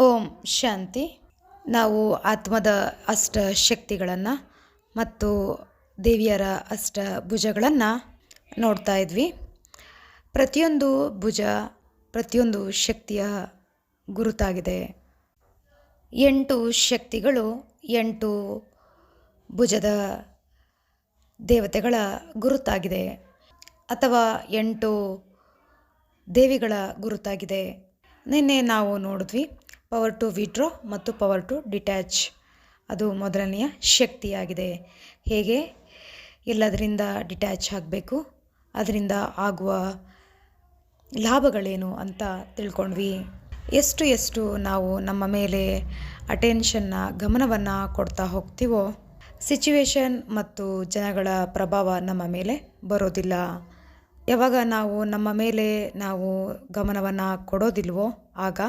ಓಂ ಶಾಂತಿ. ನಾವು ಆತ್ಮದ ಅಷ್ಟ ಶಕ್ತಿಗಳನ್ನು ಮತ್ತು ದೇವಿಯರ ಅಷ್ಟ ಭುಜಗಳನ್ನು ನೋಡ್ತಾ ಇದ್ವಿ. ಪ್ರತಿಯೊಂದು ಭುಜ ಪ್ರತಿಯೊಂದು ಶಕ್ತಿಯ ಗುರುತಾಗಿದೆ. ಎಂಟು ಶಕ್ತಿಗಳು, ಎಂಟು ಭುಜದ ದೇವತೆಗಳ ಗುರುತಾಗಿದೆ ಅಥವಾ ಎಂಟು ದೇವಿಗಳ ಗುರುತಾಗಿದೆ. ನಿನ್ನೆ ನಾವು ನೋಡಿದ್ವಿ ಪವರ್ ಟು ವಿಡ್ರಾ ಮತ್ತು ಪವರ್ ಟು ಡಿಟ್ಯಾಚ್ ಅದು ಮೊದಲನೆಯ ಶಕ್ತಿಯಾಗಿದೆ. ಹೇಗೆ? ಎಲ್ಲದರಿಂದ ಡಿಟ್ಯಾಚ್ ಆಗಬೇಕು, ಅದರಿಂದ ಆಗುವ ಲಾಭಗಳೇನು ಅಂತ ತಿಳ್ಕೊಂಡ್ವಿ. ಎಷ್ಟು ಎಷ್ಟು ನಾವು ನಮ್ಮ ಮೇಲೆ ಅಟೆನ್ಷನ್ನ ಗಮನವನ್ನು ಕೊಡ್ತಾ ಹೋಗ್ತೀವೋ ಸಿಚುವೇಶನ್ ಮತ್ತು ಜನಗಳ ಪ್ರಭಾವ ನಮ್ಮ ಮೇಲೆ ಬರೋದಿಲ್ಲ. ಯಾವಾಗ ನಾವು ನಮ್ಮ ಮೇಲೆ ನಾವು ಗಮನವನ್ನು ಕೊಡೋದಿಲ್ವೋ, ಆಗ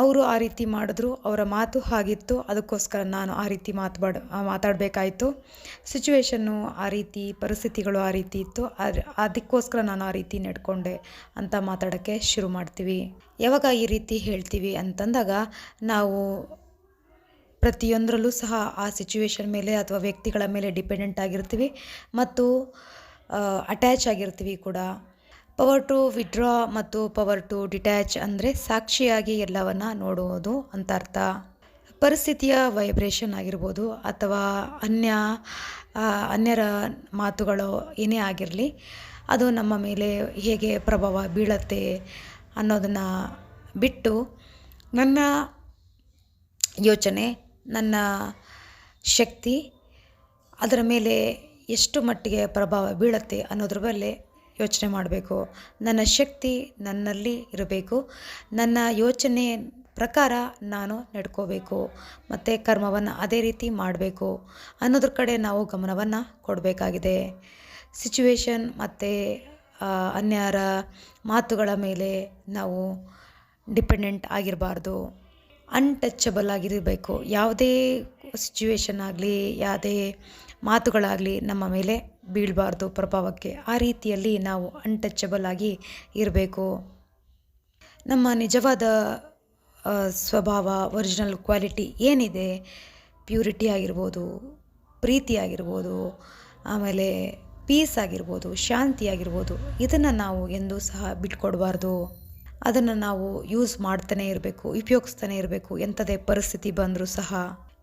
ಅವರು ಆ ರೀತಿ ಮಾಡಿದ್ರು, ಅವರ ಮಾತು ಹಾಗಿತ್ತು, ಅದಕ್ಕೋಸ್ಕರ ನಾನು ಆ ರೀತಿ ಮಾತಾಡ ಮಾತಾಡಬೇಕಾಯಿತು. ಸಿಚುವೇಶನ್ನು ಆ ರೀತಿ, ಪರಿಸ್ಥಿತಿಗಳು ಆ ರೀತಿ ಇತ್ತು. ಅದಕ್ಕೋಸ್ಕರ ನಾನು ಆ ರೀತಿ ನಡ್ಕೊಂಡೆ ಅಂತ ಮಾತಾಡೋಕ್ಕೆ ಶುರು ಮಾಡ್ತೀವಿ. ಯಾವಾಗ ಈ ರೀತಿ ಹೇಳ್ತೀವಿ ಅಂತಂದಾಗ ನಾವು ಪ್ರತಿಯೊಂದರಲ್ಲೂ ಸಹ ಆ ಸಿಚುವೇಶನ್ ಮೇಲೆ ಅಥವಾ ವ್ಯಕ್ತಿಗಳ ಮೇಲೆ ಡಿಪೆಂಡೆಂಟ್ ಆಗಿರ್ತೀವಿ ಮತ್ತು ಅಟ್ಯಾಚ್ ಆಗಿರ್ತೀವಿ ಕೂಡ. ಪವರ್ ಟು ವಿಡ್ರಾ ಮತ್ತು ಪವರ್ ಟು ಡಿಟ್ಯಾಚ್ ಅಂದರೆ ಸಾಕ್ಷಿಯಾಗಿ ಎಲ್ಲವನ್ನು ನೋಡುವುದು ಅಂತ ಅರ್ಥ. ಪರಿಸ್ಥಿತಿಯ ವೈಬ್ರೇಷನ್ ಆಗಿರ್ಬೋದು ಅಥವಾ ಅನ್ಯ ಅನ್ಯರ ಮಾತುಗಳು ಏನೇ ಆಗಿರಲಿ, ಅದು ನಮ್ಮ ಮೇಲೆ ಹೇಗೆ ಪ್ರಭಾವ ಬೀಳತ್ತೆ ಅನ್ನೋದನ್ನು ಬಿಟ್ಟು ನನ್ನ ಯೋಚನೆ, ನನ್ನ ಶಕ್ತಿ ಅದರ ಮೇಲೆ ಎಷ್ಟು ಮಟ್ಟಿಗೆ ಪ್ರಭಾವ ಬೀಳತ್ತೆ ಅನ್ನೋದ್ರ ಮೇಲೆ ಯೋಚನೆ ಮಾಡಬೇಕು. ನನ್ನ ಶಕ್ತಿ ನನ್ನಲ್ಲಿ ಇರಬೇಕು. ನನ್ನ ಯೋಚನೆ ಪ್ರಕಾರ ನಾನು ನಡ್ಕೋಬೇಕು. ಮತ್ತು ಕರ್ಮವನ್ನು ಅದೇ ರೀತಿ ಮಾಡಬೇಕು. ಅನ್ನೋದ್ರ ಕಡೆ ನಾವು ಗಮನವನ್ನು ಕೊಡಬೇಕಾಗಿದೆ. ಸಿಚುವೇಶನ್ ಮತ್ತು ಅನ್ಯರ ಮಾತುಗಳ ಮೇಲೆ ನಾವು ಡಿಪೆಂಡೆಂಟ್ ಆಗಿರಬಾರ್ದು. ಅನ್ಟಚಬಲ್ ಆಗಿರಬೇಕು. ಯಾವುದೇ ಸಿಚುವೇಶನ್ ಆಗಲಿ, ಯಾವುದೇ ಮಾತುಗಳಾಗಲಿ ನಮ್ಮ ಮೇಲೆ ಬೀಳಬಾರ್ದು ಪ್ರಭಾವಕ್ಕೆ. ಆ ರೀತಿಯಲ್ಲಿ ನಾವು ಅನ್ಟಚಬಲ್ ಆಗಿ ಇರಬೇಕು. ನಮ್ಮ ನಿಜವಾದ ಸ್ವಭಾವ ಒರಿಜಿನಲ್ ಕ್ವಾಲಿಟಿ ಏನಿದೆ? ಪ್ಯೂರಿಟಿ ಆಗಿರ್ಬೋದು, ಪ್ರೀತಿ ಆಗಿರ್ಬೋದು, ಆಮೇಲೆ ಪೀಸ್ ಆಗಿರ್ಬೋದು, ಶಾಂತಿ ಆಗಿರ್ಬೋದು, ಇದನ್ನು ನಾವು ಎಂದೂ ಸಹ ಬಿಟ್ಕೊಡಬಾರ್ದು. ಅದನ್ನು ನಾವು ಯೂಸ್ ಮಾಡ್ತಾನೆ ಇರಬೇಕು, ಉಪಯೋಗಿಸ್ತಾನೆ ಇರಬೇಕು, ಎಂಥದೇ ಪರಿಸ್ಥಿತಿ ಬಂದರೂ ಸಹ.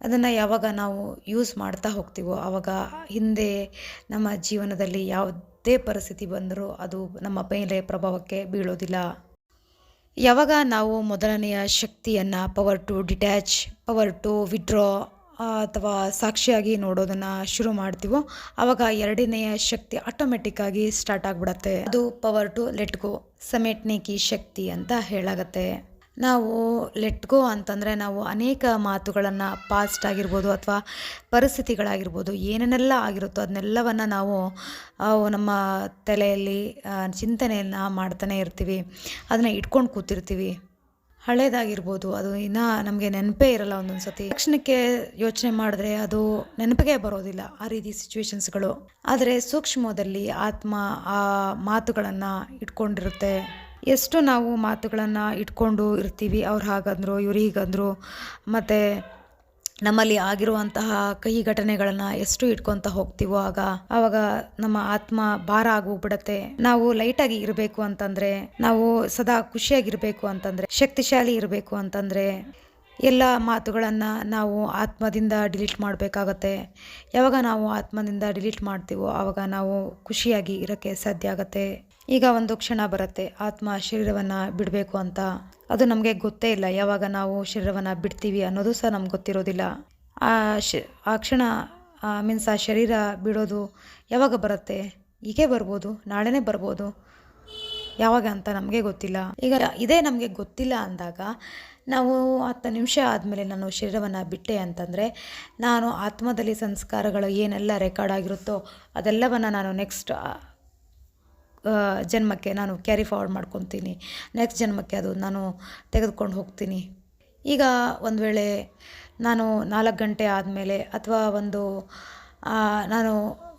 ಅದನ್ನು ಯಾವಾಗ ನಾವು ಯೂಸ್ ಮಾಡ್ತಾ ಹೋಗ್ತೀವೋ ಆವಾಗ ಹಿಂದೆ ನಮ್ಮ ಜೀವನದಲ್ಲಿ ಯಾವುದೇ ಪರಿಸ್ಥಿತಿ ಬಂದರೂ ಅದು ನಮ್ಮ ಮೇಲೆ ಪ್ರಭಾವಕ್ಕೆ ಬೀಳೋದಿಲ್ಲ. ಯಾವಾಗ ನಾವು ಮೊದಲನೆಯ ಶಕ್ತಿಯನ್ನು power to detach power to withdraw ಅಥವಾ ಸಾಕ್ಷಿಯಾಗಿ ನೋಡೋದನ್ನು ಶುರು ಮಾಡ್ತೀವೋ ಆವಾಗ ಎರಡನೆಯ ಶಕ್ತಿ ಆಟೋಮೆಟಿಕ್ಕಾಗಿ ಸ್ಟಾರ್ಟ್ ಆಗಿಬಿಡತ್ತೆ. ಅದು ಪವರ್ ಟು ಲೆಟ್ ಗೋ ಸಮೇಟ್ನೇಕಿ ಶಕ್ತಿ ಅಂತ ಹೇಳಾಗತ್ತೆ. ನಾವು ಲೆಟ್ ಗೋ ಅಂತಂದರೆ ನಾವು ಅನೇಕ ಮಾತುಗಳನ್ನು ಪಾಸ್ಟ್ ಆಗಿರ್ಬೋದು ಅಥವಾ ಪರಿಸ್ಥಿತಿಗಳಾಗಿರ್ಬೋದು ಏನೇನೆಲ್ಲ ಆಗಿರುತ್ತೋ ಅದನ್ನೆಲ್ಲವನ್ನು ನಾವು ನಮ್ಮ ತಲೆಯಲ್ಲಿ ಚಿಂತನೆಯನ್ನು ಮಾಡ್ತಾನೆ ಇರ್ತೀವಿ. ಅದನ್ನು ಇಟ್ಕೊಂಡು ಕೂತಿರ್ತೀವಿ. ಹಳೇದಾಗಿರ್ಬೋದು, ಅದು ಇನ್ನೂ ನಮಗೆ ನೆನಪೇ ಇರಲ್ಲ ಒಂದೊಂದು ಸತಿ ತಕ್ಷಣಕ್ಕೆ ಯೋಚನೆ ಮಾಡಿದ್ರೆ ಅದು ನೆನಪಿಗೆ ಬರೋದಿಲ್ಲ ಆ ರೀತಿ ಸಿಚುವೇಶನ್ಸ್ಗಳು ಆದರೆ ಸೂಕ್ಷ್ಮದಲ್ಲಿ ಆತ್ಮ ಆ ಮಾತುಗಳನ್ನು ಇಟ್ಕೊಂಡಿರುತ್ತೆ. ಎಷ್ಟು ನಾವು ಮಾತುಗಳನ್ನು ಇಟ್ಕೊಂಡು ಇರ್ತೀವಿ. ಅವ್ರು ಹಾಗಂದರು, ಇವ್ರು ಹೀಗಂದರು. ಮತ್ತು ನಮ್ಮಲ್ಲಿ ಆಗಿರುವಂತಹ ಕಹಿ ಘಟನೆಗಳನ್ನು ಎಷ್ಟು ಇಟ್ಕೊತ ಹೋಗ್ತೀವೋ ಆಗ, ಆವಾಗ ನಮ್ಮ ಆತ್ಮ ಭಾರ ಆಗೋಗ್ಬಿಡತ್ತೆ ನಾವು ಲೈಟಾಗಿ ಇರಬೇಕು ಅಂತಂದರೆ, ನಾವು ಸದಾ ಖುಷಿಯಾಗಿರಬೇಕು ಅಂತಂದರೆ, ಶಕ್ತಿಶಾಲಿ ಇರಬೇಕು ಅಂತಂದರೆ, ಎಲ್ಲ ಮಾತುಗಳನ್ನು ನಾವು ಆತ್ಮದಿಂದ ಡಿಲೀಟ್ ಮಾಡಬೇಕಾಗತ್ತೆ. ಯಾವಾಗ ನಾವು ಆತ್ಮದಿಂದ ಡಿಲೀಟ್ ಮಾಡ್ತೀವೋ, ಆವಾಗ ನಾವು ಖುಷಿಯಾಗಿ ಇರೋಕ್ಕೆ ಸಾಧ್ಯ ಆಗುತ್ತೆ. ಈಗ ಒಂದು ಕ್ಷಣ ಬರುತ್ತೆ. ಆತ್ಮ ಶರೀರವನ್ನು ಬಿಡಬೇಕು ಅಂತ. ಅದು ನಮಗೆ ಗೊತ್ತೇ ಇಲ್ಲ. ಯಾವಾಗ ನಾವು ಶರೀರವನ್ನು ಬಿಡ್ತೀವಿ ಅನ್ನೋದು ಸಹ ನಮ್ಗೆ ಗೊತ್ತಿರೋದಿಲ್ಲ. ಆ ಶ, ಆ ಕ್ಷಣ ಮೀನ್ಸ್ ಆ ಶರೀರ ಬಿಡೋದು ಯಾವಾಗ ಬರುತ್ತೆ? ಈಗೇ ಬರ್ಬೋದು. ನಾಳೆನೇ ಬರ್ಬೋದು. ಯಾವಾಗ ಅಂತ ನಮಗೆ ಗೊತ್ತಿಲ್ಲ. ಈಗ ಇದೇ ನಮಗೆ ಗೊತ್ತಿಲ್ಲ ಅಂದಾಗ ನಾವು ಹತ್ತು ನಿಮಿಷ ಆದಮೇಲೆ ನಾನು ಶರೀರವನ್ನು ಬಿಟ್ಟೆ ಅಂತಂದರೆ ನಾನು ಆತ್ಮದಲ್ಲಿ ಸಂಸ್ಕಾರಗಳು ಏನೆಲ್ಲ ರೆಕಾರ್ಡ್ ಆಗಿರುತ್ತೋ ಅದೆಲ್ಲವನ್ನು ನಾನು ನೆಕ್ಸ್ಟ್ ಜನ್ಮಕ್ಕೆ ನಾನು ಕ್ಯಾರಿ ಫಾರ್ವರ್ಡ್ ಮಾಡ್ಕೊತೀನಿ. ನೆಕ್ಸ್ಟ್ ಜನ್ಮಕ್ಕೆ ಅದು ನಾನು ತೆಗೆದುಕೊಂಡು ಹೋಗ್ತೀನಿ. ಈಗ ಒಂದು ವೇಳೆ ನಾನು ನಾಲ್ಕು ಗಂಟೆ ಆದಮೇಲೆ ಅಥವಾ ಒಂದು ನಾನು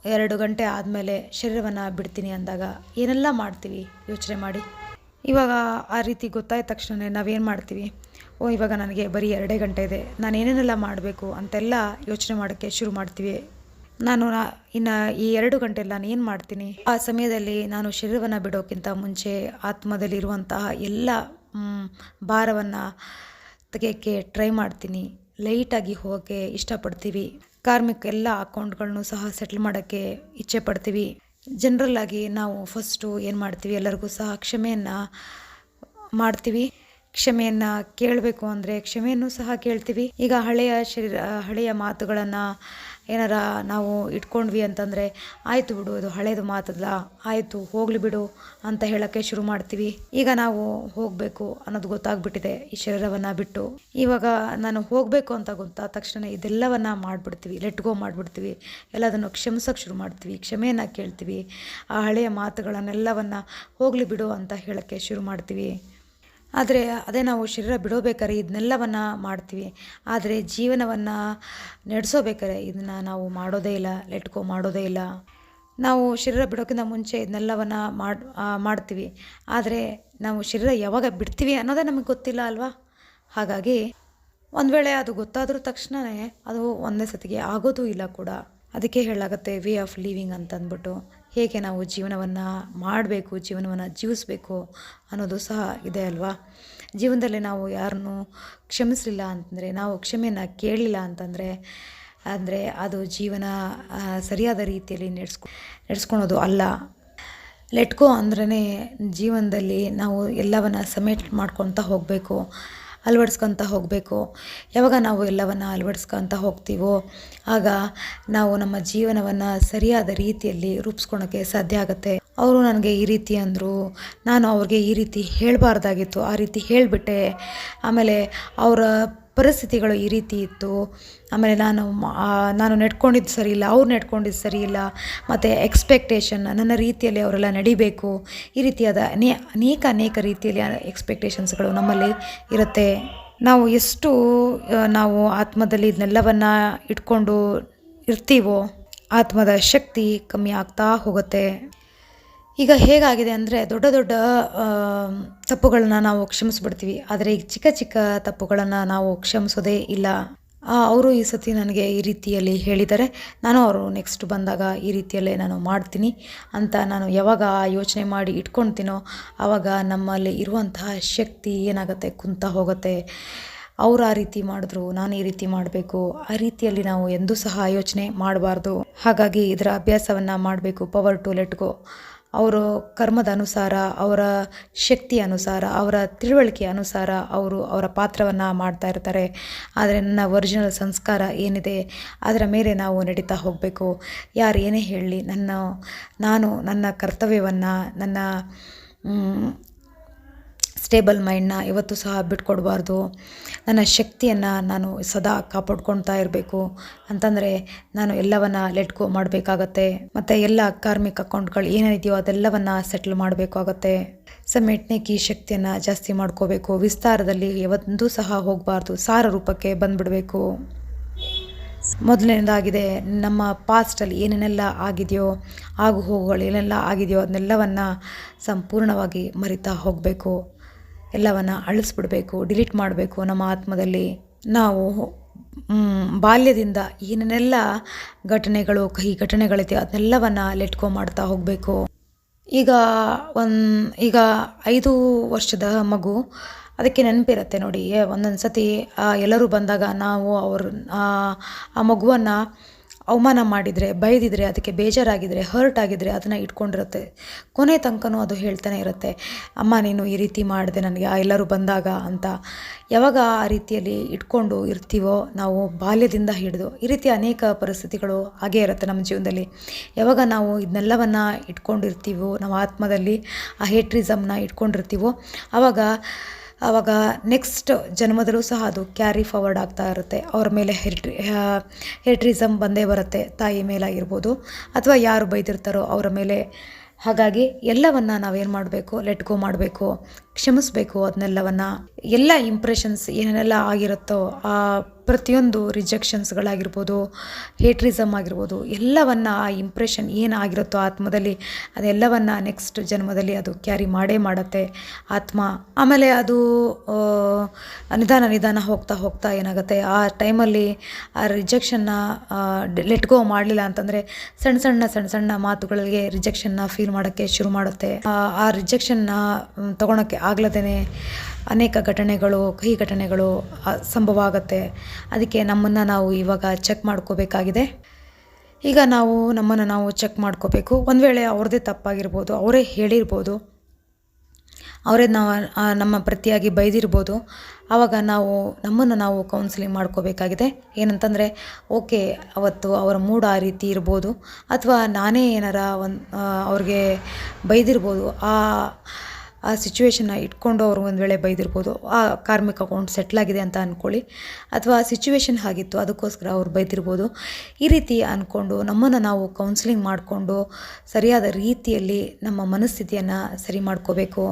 ಎರಡು ಗಂಟೆ ಆದಮೇಲೆ ಶರೀರವನ್ನು ಬಿಡ್ತೀನಿ ಅಂದಾಗ ಏನೆಲ್ಲ ಮಾಡ್ತೀವಿ? ಯೋಚನೆ ಮಾಡಿ. ಇವಾಗ ಆ ರೀತಿ ಗೊತ್ತಾದ ತಕ್ಷಣ ನಾವೇನು ಮಾಡ್ತೀವಿ? ಓ, ಇವಾಗ ನನಗೆ ಬರೀ ಎರಡೇ ಗಂಟೆ ಇದೆ. ನಾನು ಏನೇನೆಲ್ಲ ಮಾಡಬೇಕು ಅಂತೆಲ್ಲ ಯೋಚನೆ ಮಾಡೋಕ್ಕೆ ಶುರು ಮಾಡ್ತೀವಿ. ನಾನು ಇನ್ನು ಈ ಎರಡು ಗಂಟೆಯಲ್ಲಿ ನಾನು ಏನು ಮಾಡ್ತೀನಿ? ಆ ಸಮಯದಲ್ಲಿ ನಾನು ಶರೀರವನ್ನು ಬಿಡೋಕ್ಕಿಂತ ಮುಂಚೆ ಆತ್ಮದಲ್ಲಿರುವಂತಹ ಎಲ್ಲ ಭಾರವನ್ನು ತೆಗೆಯೋಕ್ಕೆ ಟ್ರೈ ಮಾಡ್ತೀನಿ. ಲೈಟಾಗಿ ಹೋಗೋಕ್ಕೆ ಇಷ್ಟಪಡ್ತೀವಿ. ಕಾರ್ಮಿಕ ಎಲ್ಲ ಅಕೌಂಟ್ಗಳನ್ನು ಸಹ ಸೆಟ್ಲ್ ಮಾಡೋಕ್ಕೆ ಇಚ್ಛೆ ಪಡ್ತೀವಿ. ಜನರಲ್ ಆಗಿ ನಾವು ಫಸ್ಟು ಏನು ಮಾಡ್ತೀವಿ? ಎಲ್ಲರಿಗೂ ಸಹ ಕ್ಷಮೆಯನ್ನು ಮಾಡ್ತೀವಿ. ಕ್ಷಮೆಯನ್ನು ಕೇಳಬೇಕು ಅಂದರೆ ಕ್ಷಮೆಯನ್ನು ಸಹ ಕೇಳ್ತೀವಿ. ಈಗ ಹಳೆಯ ಶರೀರ, ಹಳೆಯ ಮಾತುಗಳನ್ನು ಏನಾರ ನಾವು ಇಟ್ಕೊಂಡ್ವಿ ಅಂತಂದರೆ, ಆಯಿತು ಬಿಡು, ಇದು ಹಳೇದು ಮಾತಲ್ಲ, ಆಯಿತು, ಹೋಗಲಿ ಬಿಡು ಅಂತ ಹೇಳೋಕ್ಕೆ ಶುರು ಮಾಡ್ತೀವಿ. ಈಗ ನಾವು ಹೋಗಬೇಕು ಅನ್ನೋದು ಗೊತ್ತಾಗ್ಬಿಟ್ಟಿದೆ ಈ ಶರೀರವನ್ನು ಬಿಟ್ಟು. ಇವಾಗ ನಾನು ಹೋಗಬೇಕು ಅಂತ ಗೊತ್ತಾದ ತಕ್ಷಣ ಇದೆಲ್ಲವನ್ನು ಮಾಡಿಬಿಡ್ತೀವಿ ಲೆಟ್ ಗೋ ಮಾಡಿಬಿಡ್ತೀವಿ. ಎಲ್ಲದನ್ನು ಕ್ಷಮಿಸೋಕೆ ಶುರು ಮಾಡ್ತೀವಿ, ಕ್ಷಮೆಯನ್ನು ಕೇಳ್ತೀವಿ. ಆ ಹಳೆಯ ಮಾತುಗಳನ್ನೆಲ್ಲವನ್ನು ಹೋಗಲಿ ಬಿಡು ಅಂತ ಹೇಳೋಕ್ಕೆ ಶುರು ಮಾಡ್ತೀವಿ. ಆದರೆ ಅದೇ ನಾವು ಶರೀರ ಬಿಡೋಬೇಕಾದ್ರೆ ಇದನ್ನೆಲ್ಲವನ್ನು ಮಾಡ್ತೀವಿ. ಆದರೆ ಜೀವನವನ್ನು ನಡೆಸೋಬೇಕಾದ್ರೆ ಇದನ್ನು ನಾವು ಮಾಡೋದೇ ಇಲ್ಲ ಲೆಟ್ಕೋ ಮಾಡೋದೇ ಇಲ್ಲ. ನಾವು ಶರೀರ ಬಿಡೋಕ್ಕಿಂತ ಮುಂಚೆ ಇದನ್ನೆಲ್ಲವನ್ನು ಮಾಡಿ ಮಾಡ್ತೀವಿ. ಆದರೆ ನಾವು ಶರೀರ ಯಾವಾಗ ಬಿಡ್ತೀವಿ ಅನ್ನೋದೇ ನಮಗೆ ಗೊತ್ತಿಲ್ಲ ಅಲ್ವಾ? ಹಾಗಾಗಿ ಒಂದು ವೇಳೆ ಅದು ಗೊತ್ತಾದರೂ ತಕ್ಷಣವೇ ಅದು ಒಂದೇ ಸತಿಗೆ ಆಗೋದೂ ಇಲ್ಲ ಕೂಡ. ಅದಕ್ಕೆ ಹೇಳಾಗುತ್ತೆ ವೇ ಆಫ್ ಲಿವಿಂಗ್ ಅಂತ ಅಂದ್ಬಿಟ್ಟು ಹೇಗೆ ನಾವು ಜೀವನವನ್ನು ಮಾಡಬೇಕು, ಜೀವನವನ್ನು ಜೀವಿಸಬೇಕು ಅನ್ನೋದು ಸಹ ಇದೆ ಅಲ್ವಾ? ಜೀವನದಲ್ಲಿ ನಾವು ಯಾರನ್ನು ಕ್ಷಮಿಸಲಿಲ್ಲ ಅಂತಂದರೆ, ನಾವು ಕ್ಷಮೆಯನ್ನು ಕೇಳಲಿಲ್ಲ ಅಂತಂದರೆ, ಅಂದರೆ ಅದು ಜೀವನ ಸರಿಯಾದ ರೀತಿಯಲ್ಲಿ ನಡೆಸ್ಕೊ, ನಡೆಸ್ಕೊಳೋದು ಅಲ್ಲ. ಲೆಟ್ಕೋ ಅಂದ್ರೇ ಜೀವನದಲ್ಲಿ ನಾವು ಎಲ್ಲವನ್ನು ಸಮೇಟ್ ಮಾಡ್ಕೊತ ಹೋಗಬೇಕು. ಅಳವಡಿಸ್ಕೊತ ಹೋಗಬೇಕು. ಯಾವಾಗ ನಾವು ಎಲ್ಲವನ್ನು ಅಳವಡಿಸ್ಕೊತ ಹೋಗ್ತೀವೋ, ಆಗ ನಾವು ನಮ್ಮ ಜೀವನವನ್ನು ಸರಿಯಾದ ರೀತಿಯಲ್ಲಿ ರೂಪಿಸ್ಕೊಳಕ್ಕೆ ಸಾಧ್ಯ ಆಗುತ್ತೆ. ಅವರು ನನಗೆ ಈ ರೀತಿ ಅಂದರು, ನಾನು ಅವ್ರಿಗೆ ಈ ರೀತಿ ಹೇಳಬಾರ್ದಾಗಿತ್ತು, ಆ ರೀತಿ ಹೇಳಿಬಿಟ್ಟೆ. ಆಮೇಲೆ ಅವರ ಪರಿಸ್ಥಿತಿಗಳು ಈ ರೀತಿ ಇತ್ತು. ಆಮೇಲೆ ನಾನು ನಾನು ನೆಡ್ಕೊಂಡಿದ್ದು ಸರಿ ಇಲ್ಲ, ಅವ್ರು ನೆಡ್ಕೊಂಡಿದ್ದು ಸರಿ ಇಲ್ಲ, ಮತ್ತು ಎಕ್ಸ್ಪೆಕ್ಟೇಷನ್ ನನ್ನ ರೀತಿಯಲ್ಲಿ ಅವರೆಲ್ಲ ನಡಿಬೇಕು. ಈ ರೀತಿಯಾದ ಅನೇ, ಅನೇಕ ಅನೇಕ ರೀತಿಯಲ್ಲಿ ಎಕ್ಸ್ಪೆಕ್ಟೇಷನ್ಸ್ಗಳು ನಮ್ಮಲ್ಲಿ ಇರುತ್ತೆ. ನಾವು ಎಷ್ಟು ನಾವು ಆತ್ಮದಲ್ಲಿ ಇದನ್ನೆಲ್ಲವನ್ನು ಇಟ್ಕೊಂಡು ಇರ್ತೀವೋ, ಆತ್ಮದ ಶಕ್ತಿ ಕಮ್ಮಿ ಆಗ್ತಾ ಹೋಗುತ್ತೆ. ಈಗ ಹೇಗಾಗಿದೆ ಅಂದರೆ ದೊಡ್ಡ ದೊಡ್ಡ ತಪ್ಪುಗಳನ್ನ ನಾವು ಕ್ಷಮಿಸ್ಬಿಡ್ತೀವಿ. ಆದರೆ ಈಗ ಚಿಕ್ಕ ಚಿಕ್ಕ ತಪ್ಪುಗಳನ್ನು ನಾವು ಕ್ಷಮಿಸೋದೇ ಇಲ್ಲ. ಅವರು ಈ ಸತಿ ನನಗೆ ಈ ರೀತಿಯಲ್ಲಿ ಹೇಳಿದ್ದಾರೆ. ನಾನು ಅವರು ನೆಕ್ಸ್ಟ್ ಬಂದಾಗ ಈ ರೀತಿಯಲ್ಲೇ ನಾನು ಮಾಡ್ತೀನಿ ಅಂತ ನಾನು ಯಾವಾಗ ಯೋಚನೆ ಮಾಡಿ ಇಟ್ಕೊಳ್ತೀನೋ ಆವಾಗ ನಮ್ಮಲ್ಲಿ ಇರುವಂತಹ ಶಕ್ತಿ ಏನಾಗುತ್ತೆ, ಕುಂತ ಹೋಗುತ್ತೆ. ಅವ್ರು ಆ ರೀತಿ ಮಾಡಿದ್ರು, ನಾನು ಈ ರೀತಿ ಮಾಡಬೇಕು. ಆ ರೀತಿಯಲ್ಲಿ ನಾವು ಎಂದೂ ಸಹ ಯೋಚನೆ ಮಾಡಬಾರ್ದು. ಹಾಗಾಗಿ ಇದರ ಅಭ್ಯಾಸವನ್ನು ಮಾಡಬೇಕು ಪವರ್ ಟು ಲೆಟ್ ಗೋ ಅವರು ಕರ್ಮದ ಅನುಸಾರ, ಅವರ ಶಕ್ತಿ ಅನುಸಾರ, ಅವರ ತಿಳುವಳಿಕೆ ಅನುಸಾರ ಅವರು ಅವರ ಪಾತ್ರವನ್ನು ಮಾಡ್ತಾ ಇರ್ತಾರೆ. ಆದರೆ ನನ್ನ ಒರಿಜಿನಲ್ ಸಂಸ್ಕಾರ ಏನಿದೆ, ಅದರ ಮೇಲೆ ನಾವು ನಡೀತಾ ಹೋಗಬೇಕು. ಯಾರು ಏನೇ ಹೇಳಲಿ ನನ್ನ, ನಾನು ನನ್ನ ಕರ್ತವ್ಯವನ್ನು, ನನ್ನ ಸ್ಟೇಬಲ್ ಮೈಂಡ್ನ ಇವತ್ತು ಸಹ ಬಿಟ್ಕೊಡಬಾರ್ದು. ನನ್ನ ಶಕ್ತಿಯನ್ನು ನಾನು ಸದಾ ಕಾಪಾಡ್ಕೊಳ್ತಾ ಇರಬೇಕು. ಅಂತಂದರೆ ನಾನು ಎಲ್ಲವನ್ನು ಲೆಟ್ ಗೋ ಮಾಡಬೇಕಾಗತ್ತೆ. ಮತ್ತು ಎಲ್ಲ ಕಾರ್ಮಿಕ ಅಕೌಂಟ್ಗಳು ಏನೇನಿದೆಯೋ ಅದೆಲ್ಲವನ್ನು ಸೆಟ್ಲ್ ಮಾಡಬೇಕಾಗತ್ತೆ ಸೊ ಈ ಶಕ್ತಿಯನ್ನು ಜಾಸ್ತಿ ಮಾಡ್ಕೋಬೇಕು. ವಿಸ್ತಾರದಲ್ಲಿ ಯಾವತ್ತೂ ಸಹ ಹೋಗಬಾರ್ದು. ಸಾರ ರೂಪಕ್ಕೆ ಬಂದುಬಿಡಬೇಕು. ಮೊದಲನೇದಾಗಿದೆ ನಮ್ಮ ಪಾಸ್ಟಲ್ಲಿ ಏನೇನೆಲ್ಲ ಆಗಿದೆಯೋ, ಆಗು ಹೋಗುಗಳು ಏನೆಲ್ಲ ಆಗಿದೆಯೋ ಅದನ್ನೆಲ್ಲವನ್ನು ಸಂಪೂರ್ಣವಾಗಿ ಮರಿತಾ ಹೋಗಬೇಕು. ಎಲ್ಲವನ್ನು ಅಳಿಸ್ಬಿಡಬೇಕು ಡಿಲೀಟ್ ಮಾಡಬೇಕು ನಮ್ಮ ಆತ್ಮದಲ್ಲಿ. ನಾವು ಬಾಲ್ಯದಿಂದ ಏನೇನೆಲ್ಲ ಘಟನೆಗಳು, ಕಹಿ ಘಟನೆಗಳಿದೆ ಅದನ್ನೆಲ್ಲವನ್ನು ಲೆಟ್ಕೋ ಮಾಡ್ತಾ ಹೋಗಬೇಕು. ಈಗ ಒಂದು, ಈಗ ಐದು ವರ್ಷದ ಮಗು, ಅದಕ್ಕೆ ನೆನಪಿರುತ್ತೆ ನೋಡಿ ಒಂದೊಂದು ಸತಿ ಎಲ್ಲರೂ ಬಂದಾಗ ನಾವು ಅವ್ರ, ಆ ಆ ಮಗುವನ್ನು ಅವಮಾನ ಮಾಡಿದರೆ, ಬೈದಿದ್ರೆ, ಅದಕ್ಕೆ ಬೇಜಾರಾಗಿದ್ದರೆ ಹರ್ಟ್ ಆಗಿದ್ರೆ ಅದನ್ನು ಇಟ್ಕೊಂಡಿರುತ್ತೆ. ಕೊನೆ ತನಕನೂ ಅದು ಹೇಳ್ತಾನೆ ಇರುತ್ತೆ, ಅಮ್ಮ, ನೀನು ಈ ರೀತಿ ಮಾಡಿದೆ, ನನಗೆ ಆ ಎಲ್ಲರೂ ಬಂದಾಗ ಅಂತ. ಯಾವಾಗ ಆ ರೀತಿಯಲ್ಲಿ ಇಟ್ಕೊಂಡು ಇರ್ತೀವೋ, ನಾವು ಬಾಲ್ಯದಿಂದ ಹಿಡಿದು, ಈ ರೀತಿ ಅನೇಕ ಪರಿಸ್ಥಿತಿಗಳು ಹಾಗೇ ಇರುತ್ತೆ ನಮ್ಮ ಜೀವನದಲ್ಲಿ. ಯಾವಾಗ ನಾವು ಇದನ್ನೆಲ್ಲವನ್ನು ಇಟ್ಕೊಂಡಿರ್ತೀವೋ ನಮ್ಮ ಆತ್ಮದಲ್ಲಿ ಆ ಹೇಟ್ರಿಸಮ್ನ ಇಟ್ಕೊಂಡಿರ್ತೀವೋ ಆವಾಗ ಆವಾಗ ನೆಕ್ಸ್ಟ್ ಜನ್ಮದಲ್ಲೂ ಸಹ ಅದು ಕ್ಯಾರಿ ಫಾರ್ವರ್ಡ್ ಆಗ್ತಾ ಇರುತ್ತೆ. ಅವ್ರ ಮೇಲೆ ಹೆರಿಟ್ರಿ ಹೆರಿಟ್ರಿಸಮ್ ಬಂದೇ ಬರುತ್ತೆ, ತಾಯಿ ಮೇಲಾಗಿರ್ಬೋದು. ಅಥವಾ ಯಾರು ಬೈದಿರ್ತಾರೋ ಅವರ ಮೇಲೆ. ಹಾಗಾಗಿ ಎಲ್ಲವನ್ನು ನಾವೇನು ಮಾಡಬೇಕು? ಲೆಟ್ ಗೋ ಮಾಡಬೇಕು. ಕ್ಷಮಿಸಬೇಕು ಅದನ್ನೆಲ್ಲವನ್ನ. ಎಲ್ಲ ಇಂಪ್ರೆಷನ್ಸ್ ಏನೇನೆಲ್ಲ ಆಗಿರುತ್ತೋ ಆ ಪ್ರತಿಯೊಂದು ರಿಜೆಕ್ಷನ್ಸ್ಗಳಾಗಿರ್ಬೋದು ಹೇಟ್ರಿಸಮ್ ಆಗಿರ್ಬೋದು, ಎಲ್ಲವನ್ನು ಆ ಇಂಪ್ರೆಷನ್ ಏನಾಗಿರುತ್ತೋ ಆತ್ಮದಲ್ಲಿ, ಅದೆಲ್ಲವನ್ನು ನೆಕ್ಸ್ಟ್ ಜನ್ಮದಲ್ಲಿ ಅದು ಕ್ಯಾರಿ ಮಾಡೇ ಮಾಡುತ್ತೆ. ಆತ್ಮ ಆಮೇಲೆ ಅದು ನಿಧಾನ ನಿಧಾನ ಹೋಗ್ತಾ ಹೋಗ್ತಾ ಏನಾಗುತ್ತೆ. ಆ ಟೈಮಲ್ಲಿ ಆ ರಿಜೆಕ್ಷನ್ನ ಲೆಟ್ ಗೋ ಮಾಡಲಿಲ್ಲ ಅಂತಂದರೆ ಸಣ್ಣ ಸಣ್ಣ ಸಣ್ಣ ಸಣ್ಣ ಮಾತುಗಳಿಗೆ ರಿಜೆಕ್ಷನ್ನ ಫೀಲ್ ಮಾಡೋಕ್ಕೆ ಶುರು ಮಾಡುತ್ತೆ. ಆ ರಿಜೆಕ್ಷನ್ನ ತೊಗೊಳಕ್ಕೆ ಆಗ್ಲದೇ ಅನೇಕ ಘಟನೆಗಳು ಕಹಿ ಘಟನೆಗಳು ಸಂಭವ ಆಗುತ್ತೆ ಅದಕ್ಕೆ ನಮ್ಮನ್ನು ನಾವು ಇವಾಗ ಚೆಕ್ ಮಾಡ್ಕೋಬೇಕಾಗಿದೆ. ಈಗ ನಾವು, ನಮ್ಮನ್ನು ನಾವು ಚೆಕ್ ಮಾಡ್ಕೋಬೇಕು. ಒಂದು ವೇಳೆ ಅವ್ರದ್ದೇ ತಪ್ಪಾಗಿರ್ಬೋದು, ಅವರೇ ಹೇಳಿರ್ಬೋದು, ಅವರೇ ನಾವು ನಮ್ಮ ಪ್ರತಿಯಾಗಿ ಬೈದಿರ್ಬೋದು, ಆವಾಗ ನಾವು, ನಮ್ಮನ್ನು ನಾವು ಕೌನ್ಸಿಲಿಂಗ್ ಮಾಡ್ಕೋಬೇಕಾಗಿದೆ. ಏನಂತಂದರೆ, ಓಕೆ, ಅವತ್ತು ಅವರ ಮೂಡ್ ಆ ರೀತಿ ಇರ್ಬೋದು, ಅಥವಾ ನಾನೇ ಏನಾರ ಒಂದು ಅವ್ರಿಗೆ ಬೈದಿರ್ಬೋದು, ಆ ಆ ಸಿಚುವೇಶನ್ನ ಇಟ್ಕೊಂಡು ಅವರು ಒಂದು ವೇಳೆ ಬೈದಿರ್ಬೋದು, ಆ ಕಾರ್ಮಿಕ ಅಕೌಂಟ್ ಸೆಟ್ಲಾಗಿದೆ ಅಂತ ಅಂದ್ಕೊಳ್ಳಿ ಅಥವಾ ಆ ಸಿಚುವೇಶನ್ ಆಗಿತ್ತು ಅದಕ್ಕೋಸ್ಕರ ಅವ್ರು ಬೈದಿರ್ಬೋದು. ಈ ರೀತಿ ಅಂದ್ಕೊಂಡು ನಮ್ಮನ್ನು ನಾವು ಕೌನ್ಸಿಲಿಂಗ್ ಮಾಡಿಕೊಂಡು ಸರಿಯಾದ ರೀತಿಯಲ್ಲಿ ನಮ್ಮ ಮನಸ್ಥಿತಿಯನ್ನು ಸರಿ ಮಾಡ್ಕೋಬೇಕು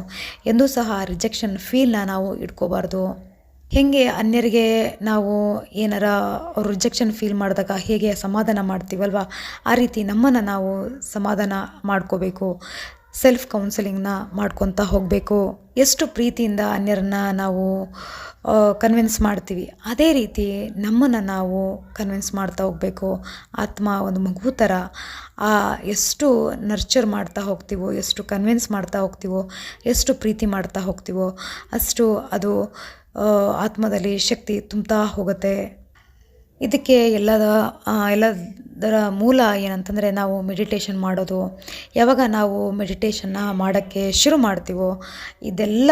ಎಂದೂ ಸಹ ರಿಜೆಕ್ಷನ್ ಫೀಲ್ನ ನಾವು ಇಟ್ಕೋಬಾರ್ದು. ಹೇಗೆ ಅನ್ಯರಿಗೆ ನಾವು ಏನಾರ ಅವ್ರು ರಿಜೆಕ್ಷನ್ ಫೀಲ್ ಮಾಡಿದಾಗ ಹೇಗೆ ಸಮಾಧಾನ ಮಾಡ್ತೀವಲ್ವ, ಆ ರೀತಿ ನಮ್ಮನ್ನು ನಾವು ಸಮಾಧಾನ ಮಾಡ್ಕೋಬೇಕು. ಸೆಲ್ಫ್ ಕೌನ್ಸಿಲಿಂಗ್ನ ಮಾಡ್ಕೊತಾ ಹೋಗಬೇಕು. ಎಷ್ಟು ಪ್ರೀತಿಯಿಂದ ಅನ್ಯರನ್ನ ನಾವು ಕನ್ವಿನ್ಸ್ ಮಾಡ್ತೀವಿ. ಅದೇ ರೀತಿ ನಮ್ಮನ್ನು ನಾವು ಕನ್ವಿನ್ಸ್ ಮಾಡ್ತಾ ಹೋಗಬೇಕು. ಆತ್ಮ ಒಂದು ಮಗು ಥರ ಆ, ಎಷ್ಟು ನರ್ಚರ್ ಮಾಡ್ತಾ ಹೋಗ್ತೀವೋ, ಎಷ್ಟು ಕನ್ವಿನ್ಸ್ ಮಾಡ್ತಾ ಹೋಗ್ತೀವೋ, ಎಷ್ಟು ಪ್ರೀತಿ ಮಾಡ್ತಾ ಹೋಗ್ತೀವೋ, ಅಷ್ಟು ಅದು ಆತ್ಮದಲ್ಲಿ ಶಕ್ತಿ ತುಂಬ್ತಾ ಹೋಗುತ್ತೆ. ಇದಕ್ಕೆ ಎಲ್ಲದ ಎಲ್ಲದರ ಮೂಲ ಏನಂತಂದರೆ ನಾವು ಮೆಡಿಟೇಷನ್ ಮಾಡೋದು. ಯಾವಾಗ ನಾವು ಮೆಡಿಟೇಷನ್ನ ಮಾಡೋಕ್ಕೆ ಶುರು ಮಾಡ್ತೀವೋ, ಇದೆಲ್ಲ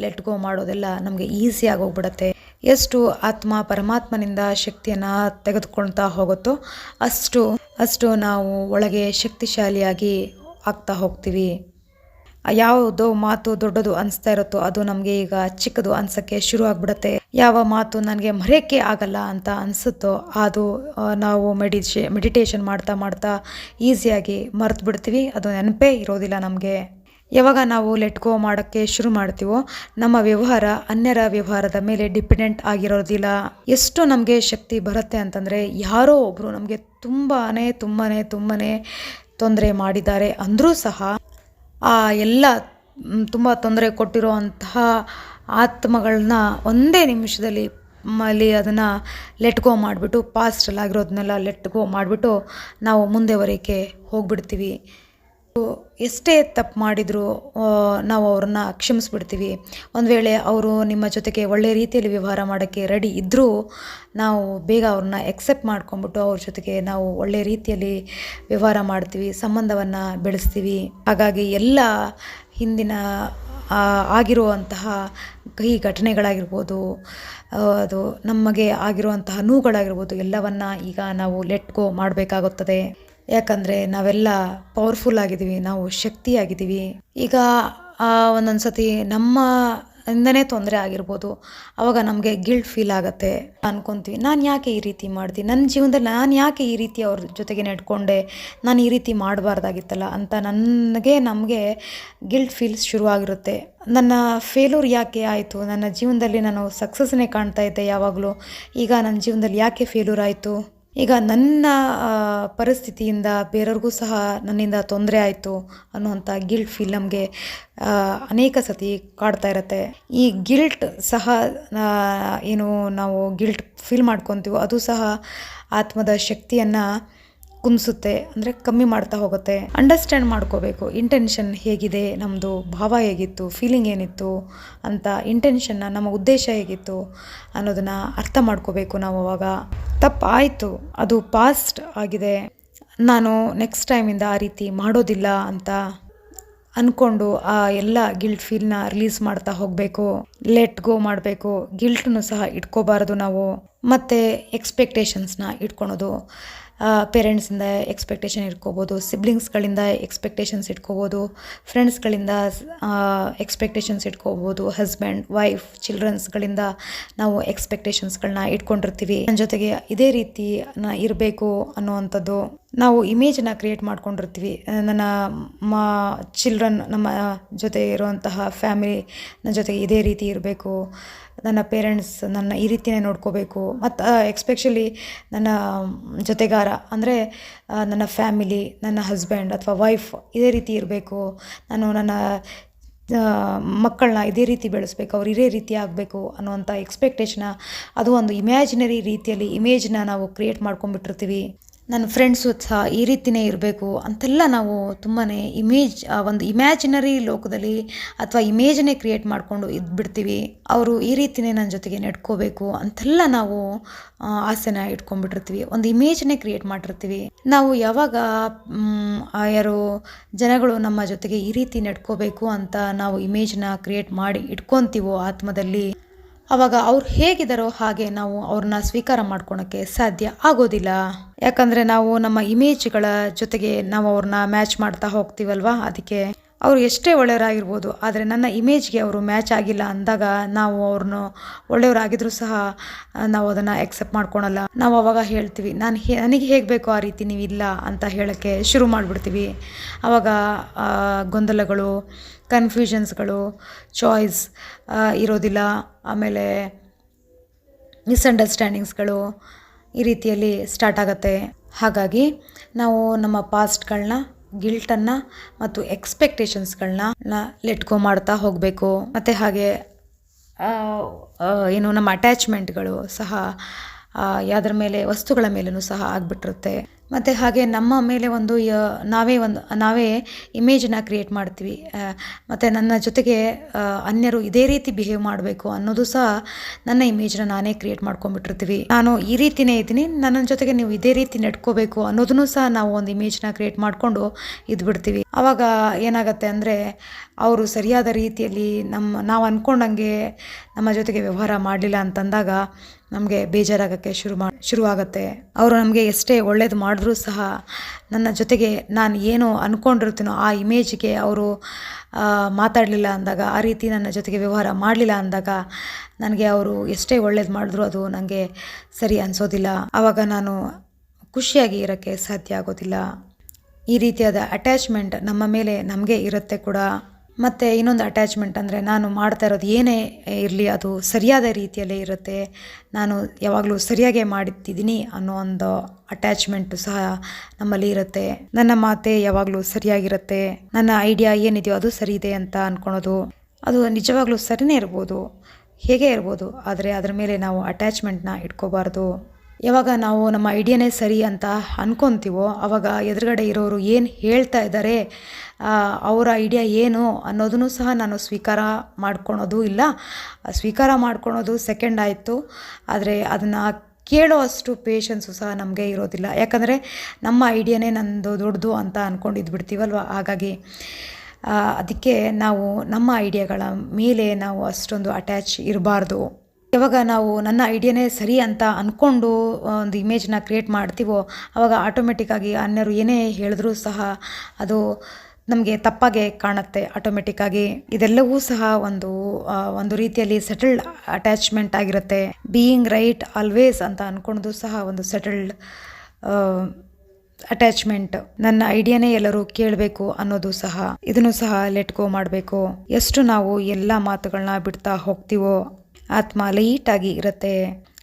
ಲೆಟ್ ಗೋ ಮಾಡೋದೆಲ್ಲ ನಮಗೆ ಈಸಿಯಾಗಿ ಹೋಗ್ಬಿಡತ್ತೆ ಎಷ್ಟು ಆತ್ಮ ಪರಮಾತ್ಮನಿಂದ ಶಕ್ತಿಯನ್ನು ತೆಗೆದುಕೊಳ್ತಾ ಹೋಗುತ್ತೋ ಅಷ್ಟು ಅಷ್ಟು ನಾವು ಒಳಗೆ ಶಕ್ತಿಶಾಲಿಯಾಗಿ ಆಗ್ತಾ ಹೋಗ್ತೀವಿ. ಯಾವುದೋ ಮಾತು ದೊಡ್ಡದು ಅನಿಸ್ತಾ ಇರುತ್ತೋ ಅದು ನಮಗೆ ಈಗ ಚಿಕ್ಕದು ಅನ್ಸಕ್ಕೆ ಶುರು ಆಗ್ಬಿಡುತ್ತೆ. ಯಾವ ಮಾತು ನನಗೆ ಮರೆಯೋಕ್ಕೆ ಆಗಲ್ಲ ಅಂತ ಅನಿಸುತ್ತೋ ಅದು ನಾವು ಮೆಡಿಟೇ ಮೆಡಿಟೇಷನ್ ಮಾಡ್ತಾ ಮಾಡ್ತಾ ಈಸಿಯಾಗಿ ಮರೆತು ಬಿಡ್ತೀವಿ ಅದು ನೆನಪೇ ಇರೋದಿಲ್ಲ ನಮಗೆ. ಯಾವಾಗ ನಾವು ಲೆಟ್ ಗೋ ಮಾಡೋಕ್ಕೆ ಶುರು ಮಾಡ್ತೀವೋ, ನಮ್ಮ ವ್ಯವಹಾರ ಅನ್ಯರ ವ್ಯವಹಾರದ ಮೇಲೆ ಡಿಪೆಂಡೆಂಟ್ ಆಗಿರೋದಿಲ್ಲ. ಎಷ್ಟು ನಮಗೆ ಶಕ್ತಿ ಬರುತ್ತೆ ಅಂತಂದರೆ, ಯಾರೋ ಒಬ್ಬರು ನಮಗೆ ತುಂಬಾ ತುಂಬಾ ತುಂಬಾ ತೊಂದರೆ ಮಾಡಿದ್ದಾರೆ ಅಂದರೂ ಸಹ ಎಲ್ಲ ತುಂಬ ತೊಂದರೆ ಕೊಟ್ಟಿರುವಂತಹ ಆತ್ಮಗಳನ್ನ ಒಂದೇ ನಿಮಿಷದಲ್ಲಿ ಅಲ್ಲಿ ಅದನ್ನು ಲೆಟ್ಗೋ ಮಾಡಿಬಿಟ್ಟು ಪಾಸ್ಟಲ್ಲಾಗಿರೋದನ್ನೆಲ್ಲ ಆಗಿರೋದನ್ನೆಲ್ಲ ಮಾಡಿಬಿಟ್ಟು ನಾವು ಮುಂದೆ ಹೋಗಿಬಿಡ್ತೀವಿ ಹೋಗ್ಬಿಡ್ತೀವಿ. ಎಷ್ಟೇ ತಪ್ಪು ಮಾಡಿದರೂ ನಾವು ಅವ್ರನ್ನ ಕ್ಷಮಿಸ್ಬಿಡ್ತೀವಿ. ಒಂದು ವೇಳೆ ಅವರು ನಿಮ್ಮ ಜೊತೆಗೆ ಒಳ್ಳೆ ರೀತಿಯಲ್ಲಿ ವ್ಯವಹಾರ ಮಾಡೋಕ್ಕೆ ರೆಡಿ ಇದ್ದರೂ ನಾವು ಬೇಗ ಅವ್ರನ್ನ ಎಕ್ಸೆಪ್ಟ್ ಮಾಡ್ಕೊಂಬಿಟ್ಟು ಅವ್ರ ಜೊತೆಗೆ ನಾವು ಒಳ್ಳೆ ರೀತಿಯಲ್ಲಿ ವ್ಯವಹಾರ ಮಾಡ್ತೀವಿ, ಸಂಬಂಧವನ್ನು ಬೆಳೆಸ್ತೀವಿ. ಹಾಗಾಗಿ ಎಲ್ಲ ಹಿಂದಿನ ಆಗಿರುವಂತಹ ಕಹಿ ಘಟನೆಗಳಾಗಿರ್ಬೋದು ಅದು ನಮಗೆ ಆಗಿರುವಂತಹ ನೋವುಗಳಾಗಿರ್ಬೋದು, ಎಲ್ಲವನ್ನು ಈಗ ನಾವು ಲೆಟ್ ಗೋ ಮಾಡಬೇಕಾಗುತ್ತದೆ. ಯಾಕಂದರೆ ನಾವೆಲ್ಲ ಪವರ್ಫುಲ್ ಆಗಿದ್ದೀವಿ, ನಾವು ಶಕ್ತಿಯಾಗಿದ್ದೀವಿ. ಈಗ ಒಂದೊಂದು ಸತಿ ನಮ್ಮ ಇಂದನೇ ತೊಂದರೆ ಆಗಿರ್ಬೋದು. ಅವಾಗ ನಮಗೆ ಗಿಲ್ಟ್ ಫೀಲ್ ಆಗುತ್ತೆ ಅನ್ಕೊತೀವಿ. ನಾನು ಯಾಕೆ ಈ ರೀತಿ ಮಾಡ್ತೀನಿ ನನ್ನ ಜೀವನದಲ್ಲಿ ನಾನು ಯಾಕೆ ಈ ರೀತಿ ಅವ್ರ ಜೊತೆಗೆ ನೆಡ್ಕೊಂಡೆ? ನಾನು ಈ ರೀತಿ ಮಾಡಬಾರ್ದಾಗಿತ್ತಲ್ಲ ಅಂತ ನನಗೆ ನಮಗೆ ಗಿಲ್ಟ್ ಫೀಲ್ಸ್ ಶುರುವಾಗಿರುತ್ತೆ. ನನ್ನ ಫೇಲೂರ್ ಯಾಕೆ ಆಯಿತು? ನನ್ನ ಜೀವನದಲ್ಲಿ ನಾನು ಸಕ್ಸಸ್ನೇ ಕಾಣ್ತಾ ಇದ್ದೆ ಯಾವಾಗಲೂ. ಈಗ ನನ್ನ ಜೀವನದಲ್ಲಿ ಯಾಕೆ ಫೇಲೂರ್ ಆಯಿತು? ಈಗ ನನ್ನ ಪರಿಸ್ಥಿತಿಯಿಂದ ಬೇರೆಯವ್ರಿಗೂ ಸಹ ನನ್ನಿಂದ ತೊಂದರೆ ಆಯಿತು ಅನ್ನುವಂಥ ಗಿಲ್ಟ್ ಫೀಲ್ ನಮಗೆ ಅನೇಕ ಸತಿ ಕಾಡ್ತಾ ಇರುತ್ತೆ. ಈ ಗಿಲ್ಟ್ ಸಹ ಏನು ನಾವು ಗಿಲ್ಟ್ ಫೀಲ್ ಮಾಡ್ಕೊತೀವೋ ಅದು ಸಹ ಆತ್ಮದ ಶಕ್ತಿಯನ್ನು ಕುಂದಿಸುತ್ತೆ ಅಂದರೆ ಕಮ್ಮಿ ಮಾಡ್ತಾ ಹೋಗುತ್ತೆ. ಅಂಡರ್ಸ್ಟ್ಯಾಂಡ್ ಮಾಡ್ಕೋಬೇಕು ಇಂಟೆನ್ಷನ್ ಹೇಗಿದೆ ನಮ್ಮದು ಭಾವ ಹೇಗಿತ್ತು ಫೀಲಿಂಗ್ ಏನಿತ್ತು ಅಂತ ಇಂಟೆನ್ಷನ್ನ ನಮ್ಮ ಉದ್ದೇಶ ಹೇಗಿತ್ತು ಅನ್ನೋದನ್ನು ಅರ್ಥ ಮಾಡ್ಕೋಬೇಕು ನಾವು ಅವಾಗ. ತಪ್ಪಾಯಿತು, ಅದು ಪಾಸ್ಟ್ ಆಗಿದೆ. ನಾನು ನೆಕ್ಸ್ಟ್ ಟೈಮಿಂದ ಆ ರೀತಿ ಮಾಡೋದಿಲ್ಲ ಅಂತ ಅಂದ್ಕೊಂಡು ಆ ಎಲ್ಲ ಗಿಲ್ಟ್ ಫೀಲ್ನ ರಿಲೀಸ್ ಮಾಡ್ತಾ ಹೋಗಬೇಕು. ಲೆಟ್ ಗೋ ಮಾಡಬೇಕು ಗಿಲ್ಟನ್ನು ಸಹ ಇಟ್ಕೋಬಾರ್ದು ನಾವು. ಮತ್ತು ಎಕ್ಸ್ಪೆಕ್ಟೇಷನ್ಸ್ನ ಇಟ್ಕೊಳೋದು. ಪೇರೆಂಟ್ಸಿಂದ ಎಕ್ಸ್ಪೆಕ್ಟೇಷನ್ ಇಟ್ಕೋಬೋದು ಸಿಬ್ಲಿಂಗ್ಸ್ಗಳಿಂದ ಎಕ್ಸ್ಪೆಕ್ಟೇಷನ್ಸ್ ಇಟ್ಕೋಬೋದು ಫ್ರೆಂಡ್ಸ್ಗಳಿಂದ ಎಕ್ಸ್ಪೆಕ್ಟೇಷನ್ಸ್ ಇಟ್ಕೋಬೋದು ಹಸ್ಬೆಂಡ್ ವೈಫ್ ಚಿಲ್ಡ್ರನ್ಸ್ಗಳಿಂದ ನಾವು ಎಕ್ಸ್ಪೆಕ್ಟೇಷನ್ಸ್ಗಳನ್ನ ಇಟ್ಕೊಂಡಿರ್ತೀವಿ. ನನ್ನ ಜೊತೆಗೆ ಇದೇ ರೀತಿ ನಾ ಇರಬೇಕು ಅನ್ನುವಂಥದ್ದು ನಾವು ಇಮೇಜನ್ನ ಕ್ರಿಯೇಟ್ ಮಾಡ್ಕೊಂಡಿರ್ತೀವಿ. ನನ್ನ ಮಾ ಚಿಲ್ಡ್ರನ್ ನಮ್ಮ ಜೊತೆ ಇರುವಂತಹ ಫ್ಯಾಮಿಲಿ ನನ್ನ ಜೊತೆ ಇದೇ ರೀತಿ ಇರಬೇಕು. ನನ್ನ ಪೇರೆಂಟ್ಸ್ ನನ್ನ ಈ ರೀತಿಯೇ ನೋಡ್ಕೋಬೇಕು. ಮತ್ತು ಎಕ್ಸ್ಪೆಷಲಿ ನನ್ನ ಜೊತೆಗಾರ ಅಂದರೆ ನನ್ನ ಫ್ಯಾಮಿಲಿ ನನ್ನ ಹಸ್ಬೆಂಡ್ ಅಥವಾ ವೈಫ್ ಇದೇ ರೀತಿ ಇರಬೇಕು. ನಾನು ನನ್ನ ಮಕ್ಕಳನ್ನ ಇದೇ ರೀತಿ ಬೆಳೆಸ್ಬೇಕು. ಅವ್ರು ಇದೇ ರೀತಿ ಆಗಬೇಕು ಅನ್ನುವಂಥ ಎಕ್ಸ್ಪೆಕ್ಟೇಷನ ಅದು ಒಂದು ಇಮ್ಯಾಜಿನರಿ ರೀತಿಯಲ್ಲಿ ಇಮೇಜ್ನ ನಾವು ಕ್ರಿಯೇಟ್ ಮಾಡ್ಕೊಂಡ್ಬಿಟ್ಟಿರ್ತೀವಿ. ನನ್ನ ಫ್ರೆಂಡ್ಸು ಸಹ ಈ ರೀತಿಯೇ ಇರಬೇಕು ಅಂತೆಲ್ಲ ನಾವು ತುಂಬಾ ಇಮೇಜ್ ಒಂದು ಇಮ್ಯಾಜಿನರಿ ಲೋಕದಲ್ಲಿ ಅಥವಾ ಇಮೇಜನ್ನೇ ಕ್ರಿಯೇಟ್ ಮಾಡಿಕೊಂಡು ಇದ್ಬಿಡ್ತೀವಿ. ಅವರು ಈ ರೀತಿಯೇ ನನ್ನ ಜೊತೆಗೆ ನಡ್ಕೋಬೇಕು ಅಂತೆಲ್ಲ ನಾವು ಆಸೆನ ಇಟ್ಕೊಂಡ್ಬಿಟ್ಟಿರ್ತೀವಿ. ಒಂದು ಇಮೇಜನ್ನೇ ಕ್ರಿಯೇಟ್ ಮಾಡಿರ್ತೀವಿ. ನಾವು ಯಾವಾಗ ಯಾರು ಜನಗಳು ನಮ್ಮ ಜೊತೆಗೆ ಈ ರೀತಿ ನಡ್ಕೋಬೇಕು ಅಂತ ನಾವು ಇಮೇಜ್ನ ಕ್ರಿಯೇಟ್ ಮಾಡಿ ಇಟ್ಕೊತೀವೋ ಆತ್ಮದಲ್ಲಿ ಅವಾಗ ಅವ್ರು ಹೇಗಿದ್ದಾರೋ ಹಾಗೆ ನಾವು ಅವ್ರನ್ನ ಸ್ವೀಕಾರ ಮಾಡ್ಕೊಳಕ್ಕೆ ಸಾಧ್ಯ ಆಗೋದಿಲ್ಲ. ಯಾಕಂದರೆ ನಾವು ನಮ್ಮ ಇಮೇಜ್ಗಳ ಜೊತೆಗೆ ನಾವು ಅವ್ರನ್ನ ಮ್ಯಾಚ್ ಮಾಡ್ತಾ ಹೋಗ್ತೀವಲ್ವಾ? ಅದಕ್ಕೆ ಅವರು ಎಷ್ಟೇ ಒಳ್ಳೆಯವರಾಗಿರ್ಬೋದು, ಆದರೆ ನನ್ನ ಇಮೇಜ್ಗೆ ಅವರು ಮ್ಯಾಚ್ ಆಗಿಲ್ಲ ಅಂದಾಗ ನಾವು ಅವ್ರನ್ನ ಒಳ್ಳೆಯವರಾಗಿದ್ರೂ ಸಹ ನಾವು ಅದನ್ನು ಎಕ್ಸೆಪ್ಟ್ ಮಾಡ್ಕೊಳಲ್ಲ. ನಾವು ಅವಾಗ ಹೇಳ್ತೀವಿ, ನಾನು ಹೇ, ನನಗೆ ಹೇಗೆ ಬೇಕೋ ಆ ರೀತಿ ನೀವಿಲ್ಲ ಅಂತ ಹೇಳೋಕ್ಕೆ ಶುರು ಮಾಡಿಬಿಡ್ತೀವಿ. ಆವಾಗ ಗೊಂದಲಗಳು ಕನ್ಫ್ಯೂಷನ್ಸ್ಗಳು, ಚಾಯ್ಸ್ ಇರೋದಿಲ್ಲ. ಆಮೇಲೆ ಮಿಸ್ಅಂಡರ್ಸ್ಟ್ಯಾಂಡಿಂಗ್ಸ್ಗಳು ಈ ರೀತಿಯಲ್ಲಿ ಸ್ಟಾರ್ಟ್ ಆಗುತ್ತೆ. ಹಾಗಾಗಿ ನಾವು ನಮ್ಮ ಪಾಸ್ಟ್ಗಳನ್ನ ಗಿಲ್ಟನ್ನು ಮತ್ತು ಎಕ್ಸ್ಪೆಕ್ಟೇಷನ್ಸ್ಗಳನ್ನ ಲೆಟ್ ಗೋ ಮಾಡ್ತಾ ಹೋಗಬೇಕು. ಮತ್ತು ಹಾಗೆ ಏನು ನಮ್ಮ ಅಟ್ಯಾಚ್ಮೆಂಟ್ಗಳು ಸಹ ಯಾವುದ್ರ ಮೇಲೆ, ವಸ್ತುಗಳ ಮೇಲೂ ಸಹ ಆಗಿಬಿಟ್ಟಿರುತ್ತೆ. ಮತ್ತು ಹಾಗೆ ನಮ್ಮ ಮೇಲೆ ಒಂದು ನಾವೇ ಒಂದು, ನಾವೇ ಇಮೇಜನ್ನ ಕ್ರಿಯೇಟ್ ಮಾಡ್ತೀವಿ. ಮತ್ತು ನನ್ನ ಜೊತೆಗೆ ಅನ್ಯರು ಇದೇ ರೀತಿ ಬಿಹೇವ್ ಮಾಡಬೇಕು ಅನ್ನೋದು ಸಹ ನನ್ನ ಇಮೇಜ್ನ ನಾನೇ ಕ್ರಿಯೇಟ್ ಮಾಡ್ಕೊಂಡ್ಬಿಟ್ಟಿರ್ತೀವಿ. ನಾನು ಈ ರೀತಿಯೇ ಇದ್ದೀನಿ, ನನ್ನ ಜೊತೆಗೆ ನೀವು ಇದೇ ರೀತಿ ನಡ್ಕೋಬೇಕು ಅನ್ನೋದನ್ನು ಸಹ ನಾವು ಒಂದು ಇಮೇಜ್ನ ಕ್ರಿಯೇಟ್ ಮಾಡಿಕೊಂಡು ಇದ್ಬಿಡ್ತೀವಿ. ಆವಾಗ ಏನಾಗುತ್ತೆ ಅಂದರೆ, ಅವರು ಸರಿಯಾದ ರೀತಿಯಲ್ಲಿ ನಮ್ಮ, ನಾವು ಅಂದ್ಕೊಂಡಂಗೆ ನಮ್ಮ ಜೊತೆಗೆ ವ್ಯವಹಾರ ಮಾಡಲಿಲ್ಲ ಅಂತಂದಾಗ ನಮಗೆ ಬೇಜಾರಾಗೋಕ್ಕೆ ಶುರು ಮಾಡಿ ಶುರುವಾಗುತ್ತೆ. ಅವರು ನಮಗೆ ಎಷ್ಟೇ ಒಳ್ಳೇದು ಮಾಡಿದ್ರೂ ಸಹ ನನ್ನ ಜೊತೆಗೆ ನಾನು ಏನು ಅಂದ್ಕೊಂಡಿರ್ತೀನೋ ಆ ಇಮೇಜ್ಗೆ ಅವರು ಮಾತಾಡಲಿಲ್ಲ ಅಂದಾಗ, ಆ ರೀತಿ ನನ್ನ ಜೊತೆಗೆ ವ್ಯವಹಾರ ಮಾಡಲಿಲ್ಲ ಅಂದಾಗ ನನಗೆ ಅವರು ಎಷ್ಟೇ ಒಳ್ಳೇದು ಮಾಡಿದ್ರು ಅದು ನನಗೆ ಸರಿ ಅನಿಸೋದಿಲ್ಲ. ಆವಾಗ ನಾನು ಖುಷಿಯಾಗಿ ಇರೋಕ್ಕೆ ಸಾಧ್ಯ ಆಗೋದಿಲ್ಲ. ಈ ರೀತಿಯಾದ ಅಟ್ಯಾಚ್ಮೆಂಟ್ ನಮ್ಮ ಮೇಲೆ ನಮಗೆ ಇರುತ್ತೆ ಕೂಡ. ಮತ್ತು ಇನ್ನೊಂದು ಅಟ್ಯಾಚ್ಮೆಂಟ್ ಅಂದರೆ ನಾನು ಮಾಡ್ತಾ ಇರೋದು ಏನೇ ಇರಲಿ ಅದು ಸರಿಯಾದ ರೀತಿಯಲ್ಲೇ ಇರುತ್ತೆ. ನಾನು ಯಾವಾಗಲೂ ಸರಿಯಾಗೇ ಮಾಡುತ್ತಿದ್ದೀನಿ ಅನ್ನೋ ಒಂದು ಅಟ್ಯಾಚ್ಮೆಂಟು ಸಹ ನಮ್ಮಲ್ಲಿ ಇರುತ್ತೆ. ನನ್ನ ಮಾತೆ ಯಾವಾಗಲೂ ಸರಿಯಾಗಿರುತ್ತೆ. ನನ್ನ ಐಡಿಯಾ ಏನಿದೆಯೋ ಅದು ಸರಿ ಇದೆ ಅಂತ ಅಂದ್ಕೊಳೋದು ಅದು ನಿಜವಾಗ್ಲೂ ಸರಿಯೇ ಇರ್ಬೋದು. ಹೇಗೆ ಇರ್ಬೋದು. ಆದರೆ ಅದರ ಮೇಲೆ ನಾವು ಅಟ್ಯಾಚ್ಮೆಂಟ್ನ ಇಟ್ಕೋಬಾರ್ದು. ಯಾವಾಗ ನಾವು ನಮ್ಮ ಐಡಿಯಾನೇ ಸರಿ ಅಂತ ಅಂದ್ಕೊತೀವೋ ಆವಾಗ ಎದುರುಗಡೆ ಇರೋರು ಏನು ಹೇಳ್ತಾ ಇದ್ದಾರೆ ಅವರ ಐಡಿಯಾ ಏನು ಅನ್ನೋದನ್ನು ಸಹ ನಾನು ಸ್ವೀಕಾರ ಮಾಡ್ಕೊಳೋದು ಇಲ್ಲ. ಸ್ವೀಕಾರ ಮಾಡ್ಕೊಳೋದು ಸೆಕೆಂಡ್ ಆಯಿತು. ಆದರೆ ಅದನ್ನು ಕೇಳೋ ಅಷ್ಟು ಪೇಷನ್ಸು ಸಹ ನಮಗೆ ಇರೋದಿಲ್ಲ. ಯಾಕಂದರೆ ನಮ್ಮ ಐಡಿಯಾನೇ ನಂದು ದೊಡ್ಡದು ಅಂತ ಅಂದ್ಕೊಂಡಿದ್ದು ಬಿಡ್ತೀವಲ್ವ? ಹಾಗಾಗಿ ಅದಕ್ಕೆ ನಾವು ನಮ್ಮ ಐಡಿಯಾಗಳ ಮೇಲೆ ನಾವು ಅಷ್ಟೊಂದು ಅಟ್ಯಾಚ್ ಇರಬಾರ್ದು. ಯಾವಾಗ ನಾವು ನನ್ನ ಐಡಿಯಾನೇ ಸರಿ ಅಂತ ಅಂದ್ಕೊಂಡು ಒಂದು ಇಮೇಜ್ನ ಕ್ರಿಯೇಟ್ ಮಾಡ್ತೀವೋ ಆವಾಗ ಆಟೋಮೆಟಿಕ್ಕಾಗಿ ಅನ್ಯರು ಏನೇ ಹೇಳಿದ್ರೂ ಸಹ ಅದು ನಮಗೆ ತಪ್ಪಾಗೆ ಕಾಣುತ್ತೆ. ಆಟೋಮೆಟಿಕ್ಕಾಗಿ ಇದೆಲ್ಲವೂ ಸಹ ಒಂದು ಒಂದು ರೀತಿಯಲ್ಲಿ ಸೆಟಲ್ಡ್ ಅಟ್ಯಾಚ್ಮೆಂಟ್ ಆಗಿರುತ್ತೆ. ಬೀಯಿಂಗ್ ರೈಟ್ ಆಲ್ವೇಸ್ ಅಂತ ಅಂದ್ಕೊಂಡು ಸಹ ಒಂದು ಸೆಟಲ್ಡ್ ಅಟ್ಯಾಚ್ಮೆಂಟ್ ನನ್ನ ಐಡಿಯಾನೇ ಎಲ್ಲರೂ ಕೇಳಬೇಕು ಅನ್ನೋದು ಸಹ, ಇದನ್ನು ಸಹ ಲೆಟ್ ಗೋ ಮಾಡಬೇಕು. ಎಷ್ಟು ನಾವು ಎಲ್ಲ ಮಾತುಗಳನ್ನ ಬಿಡ್ತಾ ಹೋಗ್ತೀವೋ ಆತ್ಮ ಲೈಟಾಗಿ ಇರುತ್ತೆ.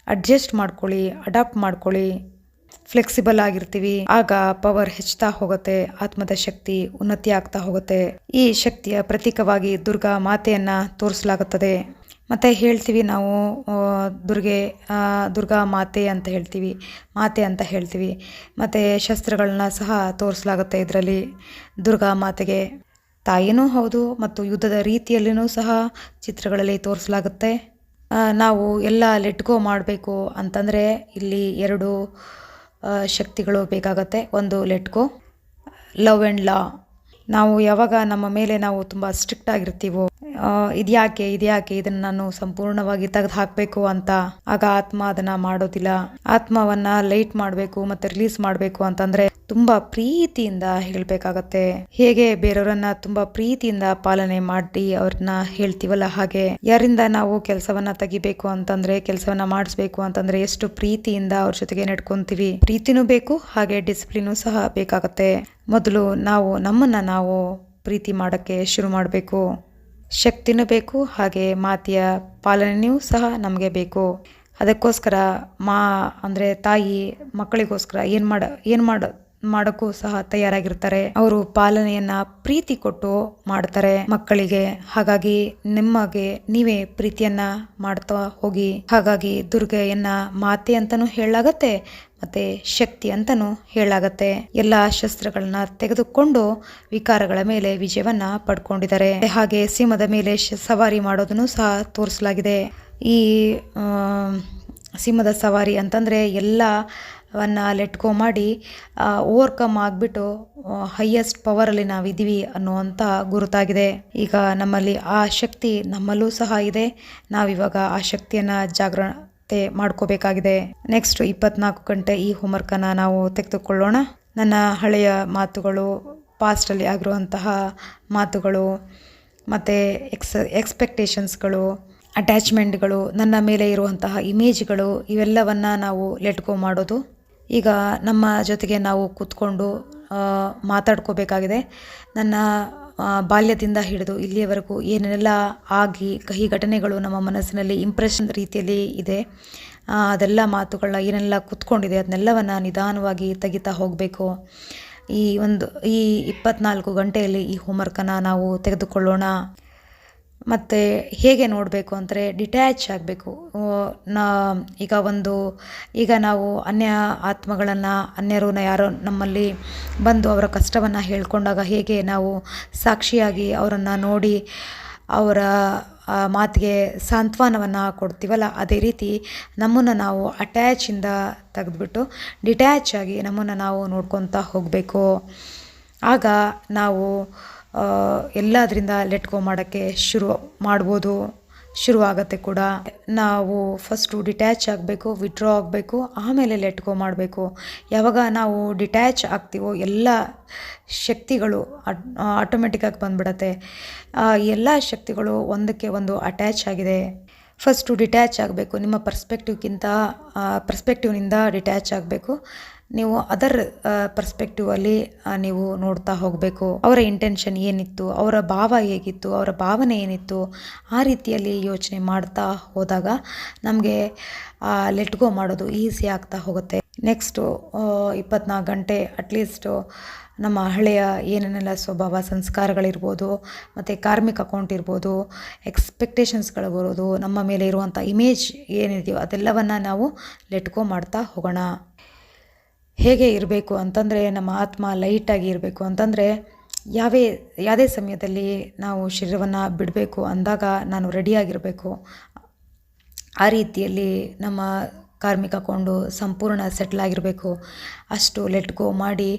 ಅಡ್ಜಸ್ಟ್ ಮಾಡ್ಕೊಳ್ಳಿ ಅಡಾಪ್ಟ್ ಮಾಡ್ಕೊಳ್ಳಿ. ಫ್ಲೆಕ್ಸಿಬಲ್ ಆಗಿರ್ತೀವಿ. ಆಗ ಪವರ್ ಹೆಚ್ಚುತ್ತಾ ಹೋಗುತ್ತೆ. ಆತ್ಮದ ಶಕ್ತಿ ಉನ್ನತಿ ಆಗ್ತಾ ಹೋಗುತ್ತೆ. ಈ ಶಕ್ತಿಯ ಪ್ರತೀಕವಾಗಿ ದುರ್ಗಾ ಮಾತೆಯನ್ನ ತೋರಿಸಲಾಗುತ್ತದೆ. ಮತ್ತೆ ಹೇಳ್ತೀವಿ ನಾವು ದುರ್ಗೆ ದುರ್ಗಾ ಮಾತೆ ಅಂತ ಹೇಳ್ತೀವಿ. ಮಾತೆ ಅಂತ ಹೇಳ್ತೀವಿ. ಮತ್ತು ಶಸ್ತ್ರಗಳನ್ನ ಸಹ ತೋರಿಸಲಾಗುತ್ತೆ ಇದರಲ್ಲಿ. ದುರ್ಗಾ ಮಾತೆಗೆ ತಾಯಿನೂ ಹೌದು, ಮತ್ತು ಯುದ್ಧದ ರೀತಿಯಲ್ಲಿಯೂ ಸಹ ಚಿತ್ರಗಳಲ್ಲಿ ತೋರಿಸಲಾಗುತ್ತೆ. ನಾವು ಎಲ್ಲ ಲೆಟ್ಗೋ ಮಾಡಬೇಕು ಅಂತಂದರೆ ಇಲ್ಲಿ ಎರಡು ಶಕ್ತಿಗಳು ಬೇಕಾಗತ್ತೆ. ಒಂದು ಲೆಟ್ಗೋ ಲವ್ ಆ್ಯಂಡ್ ಲಾ ನಾವು ಯಾವಾಗ ನಮ್ಮ ಮೇಲೆ ನಾವು ತುಂಬ ಸ್ಟ್ರಿಕ್ಟ್ ಆಗಿರ್ತೀವೋ ಇದ್ಯಾಕೆ ಇದ್ಯಾಕೆ ಇದನ್ನು ನಾನು ಸಂಪೂರ್ಣವಾಗಿ ತೆಗೆದು ಹಾಕಬೇಕು ಅಂತ? ಆಗ ಆತ್ಮ ಅದನ್ನು ಮಾಡೋದಿಲ್ಲ. ಆತ್ಮವನ್ನ ಲೈಟ್ ಮಾಡಬೇಕು ಮತ್ತೆ ರಿಲೀಸ್ ಮಾಡಬೇಕು ಅಂತಂದ್ರೆ ತುಂಬಾ ಪ್ರೀತಿಯಿಂದ ಹೇಳಬೇಕಾಗತ್ತೆ. ಹೇಗೆ ಬೇರೆಯವರನ್ನ ತುಂಬಾ ಪ್ರೀತಿಯಿಂದ ಪಾಲನೆ ಮಾಡಿ ಅವ್ರನ್ನ ಹೇಳ್ತೀವಲ್ಲ ಹಾಗೆ? ಯಾರಿಂದ ನಾವು ಕೆಲಸವನ್ನ ತೆಗಿಬೇಕು ಅಂತಂದ್ರೆ, ಕೆಲಸವನ್ನ ಮಾಡಿಸ್ಬೇಕು ಅಂತಂದ್ರೆ ಎಷ್ಟು ಪ್ರೀತಿಯಿಂದ ಅವ್ರ ಜೊತೆಗೆ ನಡ್ಕೊಂತೀವಿ. ಪ್ರೀತಿನೂ ಬೇಕು, ಹಾಗೆ ಡಿಸಿಪ್ಲಿನೂ ಸಹ ಬೇಕಾಗತ್ತೆ. ಮೊದಲು ನಾವು, ನಮ್ಮನ್ನ ನಾವು ಪ್ರೀತಿ ಮಾಡೋಕ್ಕೆ ಶುರು ಮಾಡಬೇಕು. ಶಕ್ತಿನೂ ಬೇಕು, ಹಾಗೆ ಮಾತಿಯ ಪಾಲನೆಯೂ ಸಹ ನಮಗೆ ಬೇಕು. ಅದಕ್ಕೋಸ್ಕರ ಮಾ ಅಂದರೆ ತಾಯಿ ಮಕ್ಕಳಿಗೋಸ್ಕರ ಏನು ಮಾಡ ಏನು ಮಾಡ, ಮಾಡೋಕ್ಕೂ ಸಹ ತಯಾರಾಗಿರ್ತಾರೆ. ಅವರು ಪಾಲನೆಯನ್ನ ಪ್ರೀತಿ ಕೊಟ್ಟು ಮಾಡ್ತಾರೆ ಮಕ್ಕಳಿಗೆ. ಹಾಗಾಗಿ ನಿಮಗೆ ನೀವೇ ಪ್ರೀತಿಯನ್ನ ಮಾಡ್ತಾ ಹೋಗಿ. ಹಾಗಾಗಿ ದುರ್ಗೆಯನ್ನ ಮಾತೆ ಅಂತಾನೂ ಹೇಳಲಾಗತ್ತೆ. ಮತ್ತೆ ಶಕ್ತಿ ಅಂತಲೂ ಹೇಳಾಗತ್ತೆ ಎಲ್ಲ ಶಸ್ತ್ರಗಳನ್ನ ತೆಗೆದುಕೊಂಡು ವಿಕಾರಗಳ ಮೇಲೆ ವಿಜಯವನ್ನ ಪಡ್ಕೊಂಡಿದ್ದಾರೆ. ಹಾಗೆ ಸಿಂಹದ ಮೇಲೆ ಸವಾರಿ ಮಾಡೋದನ್ನು ಸಹ ತೋರಿಸಲಾಗಿದೆ. ಈ ಸಿಂಹದ ಸವಾರಿ ಅಂತಂದರೆ ಎಲ್ಲವನ್ನು ಲೆಟ್ಕೋ ಮಾಡಿ ಓವರ್ಕಮ್ ಆಗಿಬಿಟ್ಟು ಹೈಯೆಸ್ಟ್ ಪವರಲ್ಲಿ ನಾವಿದ್ದೀವಿ ಅನ್ನುವಂಥ ಗುರುತಾಗಿದೆ. ಈಗ ನಮ್ಮಲ್ಲಿ ಆ ಶಕ್ತಿ ನಮ್ಮಲ್ಲೂ ಸಹ ಇದೆ. ನಾವಿವಾಗ ಆ ಶಕ್ತಿಯನ್ನು ಜಾಗೃತೆ ಮಾಡ್ಕೋಬೇಕಾಗಿದೆ. ನೆಕ್ಸ್ಟ್ ಇಪ್ಪತ್ನಾಲ್ಕು ಗಂಟೆ ಈ ಹೋಮ್ವರ್ಕನ್ನು ನಾವು ತೆಗೆದುಕೊಳ್ಳೋಣ. ನನ್ನ ಹಳೆಯ ಮಾತುಗಳು ಪಾಸ್ಟಲ್ಲಿ ಆಗಿರುವಂತಹ ಮಾತುಗಳು, ಮತ್ತು ಎಕ್ಸ್ ಎಕ್ಸ್ಪೆಕ್ಟೇಷನ್ಸ್ಗಳು ಅಟ್ಯಾಚ್ಮೆಂಟ್ಗಳು ನನ್ನ ಮೇಲೆ ಇರುವಂತಹ ಇಮೇಜ್ಗಳು ಇವೆಲ್ಲವನ್ನು ನಾವು ಲೆಟ್ಕೋ ಮಾಡೋದು. ಈಗ ನಮ್ಮ ಜೊತೆಗೆ ನಾವು ಕೂತ್ಕೊಂಡು ಮಾತಾಡ್ಕೋಬೇಕಾಗಿದೆ. ನನ್ನ ಬಾಲ್ಯದಿಂದ ಹಿಡಿದು ಇಲ್ಲಿಯವರೆಗೂ ಏನೆಲ್ಲ ಆಗಿ ಕಹಿ ಘಟನೆಗಳು ನಮ್ಮ ಮನಸ್ಸಿನಲ್ಲಿ ಇಂಪ್ರೆಷನ್ ರೀತಿಯಲ್ಲಿ ಇದೆ ಅದೆಲ್ಲ ಮಾತುಗಳನ್ನ ಏನೆಲ್ಲ ಕೂತ್ಕೊಂಡಿದೆ ಅದನ್ನೆಲ್ಲವನ್ನು ನಿಧಾನವಾಗಿ ತೆಗಿತಾ ಹೋಗಬೇಕು. ಈ ಒಂದು ಈ ಇಪ್ಪತ್ನಾಲ್ಕು ಗಂಟೆಯಲ್ಲಿ ಈ ಹೋಮ್ವರ್ಕನ್ನು ನಾವು ತೆಗೆದುಕೊಳ್ಳೋಣ. ಮತ್ತು ಹೇಗೆ ನೋಡಬೇಕು ಅಂದರೆ ಡಿಟ್ಯಾಚ್ ಆಗಬೇಕು. ನಾ, ಈಗ ಒಂದು, ಈಗ ನಾವು ಅನ್ಯ ಆತ್ಮಗಳನ್ನು ಅನ್ಯರು ಯಾರೋ ನಮ್ಮಲ್ಲಿ ಬಂದು ಅವರ ಕಷ್ಟವನ್ನು ಹೇಳ್ಕೊಂಡಾಗ ಹೇಗೆ ನಾವು ಸಾಕ್ಷಿಯಾಗಿ ಅವರನ್ನು ನೋಡಿ ಅವರ ಮಾತಿಗೆ ಸಾಂತ್ವನವನ್ನು ಕೊಡ್ತೀವಲ್ಲ, ಅದೇ ರೀತಿ ನಮ್ಮನ್ನು ನಾವು ಅಟ್ಯಾಚಿಂದ ತೆಗೆದುಬಿಟ್ಟು ಡಿಟ್ಯಾಚ್ ಆಗಿ ನಮ್ಮನ್ನು ನಾವು ನೋಡ್ಕೊತಾ ಹೋಗಬೇಕು. ಆಗ ನಾವು ಎಲ್ಲದರಿಂದ ಲೆಟ್ಕೋ ಮಾಡೋಕ್ಕೆ ಶುರು ಮಾಡ್ಬೋದು. ಶುರು ಆಗತ್ತೆ ಕೂಡ. ನಾವು ಫಸ್ಟು ಡಿಟ್ಯಾಚ್ ಆಗಬೇಕು ವಿಡ್ರಾ ಆಗಬೇಕು, ಆಮೇಲೆ ಲೆಟ್ಕೋ ಮಾಡಬೇಕು. ಯಾವಾಗ ನಾವು ಡಿಟ್ಯಾಚ್ ಆಗ್ತೀವೋ ಎಲ್ಲ ಶಕ್ತಿಗಳು ಆಟೋಮೆಟಿಕ್ಕಾಗಿ ಬಂದ್ಬಿಡತ್ತೆ. ಎಲ್ಲ ಶಕ್ತಿಗಳು ಒಂದಕ್ಕೆ ಒಂದು ಅಟ್ಯಾಚ್ ಆಗಿದೆ. ಫಸ್ಟು ಡಿಟ್ಯಾಚ್ ಆಗಬೇಕು. ನಿಮ್ಮ ಪರ್ಸ್ಪೆಕ್ಟಿವ್ಗಿಂತ ಪರ್ಸ್ಪೆಕ್ಟಿವ್ನಿಂದ ಡಿಟ್ಯಾಚ್ ಆಗಬೇಕು. ನೀವು ಅದರ್ ಪರ್ಸ್ಪೆಕ್ಟಿವಲ್ಲಿ ನೀವು ನೋಡ್ತಾ ಹೋಗಬೇಕು. ಅವರ ಇಂಟೆನ್ಷನ್ ಏನಿತ್ತು, ಅವರ ಭಾವ ಹೇಗಿತ್ತು, ಅವರ ಭಾವನೆ ಏನಿತ್ತು, ಆ ರೀತಿಯಲ್ಲಿ ಯೋಚನೆ ಮಾಡ್ತಾ ಹೋದಾಗ ನಮಗೆ ಲೆಟ್ಗೋ ಮಾಡೋದು ಈಸಿ ಆಗ್ತಾ ಹೋಗುತ್ತೆ. ನೆಕ್ಸ್ಟು ಇಪ್ಪತ್ನಾಲ್ಕು ಗಂಟೆ ಅಟ್ಲೀಸ್ಟು ನಮ್ಮ ಹಳೆಯ ಏನೇನೆಲ್ಲ ಸ್ವಭಾವ, ಸಂಸ್ಕಾರಗಳಿರ್ಬೋದು, ಮತ್ತು ಕಾರ್ಮಿಕ ಅಕೌಂಟ್ ಇರ್ಬೋದು ಎಕ್ಸ್ಪೆಕ್ಟೇಷನ್ಸ್ಗಳು ಬರೋದು, ನಮ್ಮ ಮೇಲೆ ಇರುವಂಥ ಇಮೇಜ್ ಏನಿದೆಯೋ ಅದೆಲ್ಲವನ್ನು ನಾವು ಲೆಟ್ಕೋ ಮಾಡ್ತಾ ಹೋಗೋಣ. ಹೇಗೆ ಇರಬೇಕು ಅಂತಂದರೆ, ನಮ್ಮ ಆತ್ಮ ಲೈಟಾಗಿ ಇರಬೇಕು ಅಂತಂದರೆ, ಯಾವೇ, ಯಾವುದೇ ಸಮಯದಲ್ಲಿ ನಾವು ಶರೀರವನ್ನು ಬಿಡಬೇಕು ಅಂದಾಗ ನಾನು ರೆಡಿಯಾಗಿರಬೇಕು ಆ ರೀತಿಯಲ್ಲಿ ನಮ್ಮ ಕಾರ್ಮಿಕ ಕೊಂಡು ಸಂಪೂರ್ಣ ಸೆಟ್ಲ್ ಆಗಿರಬೇಕು. ಅಷ್ಟು ಲೆಟ್ ಗೋ ಮಾಡಿ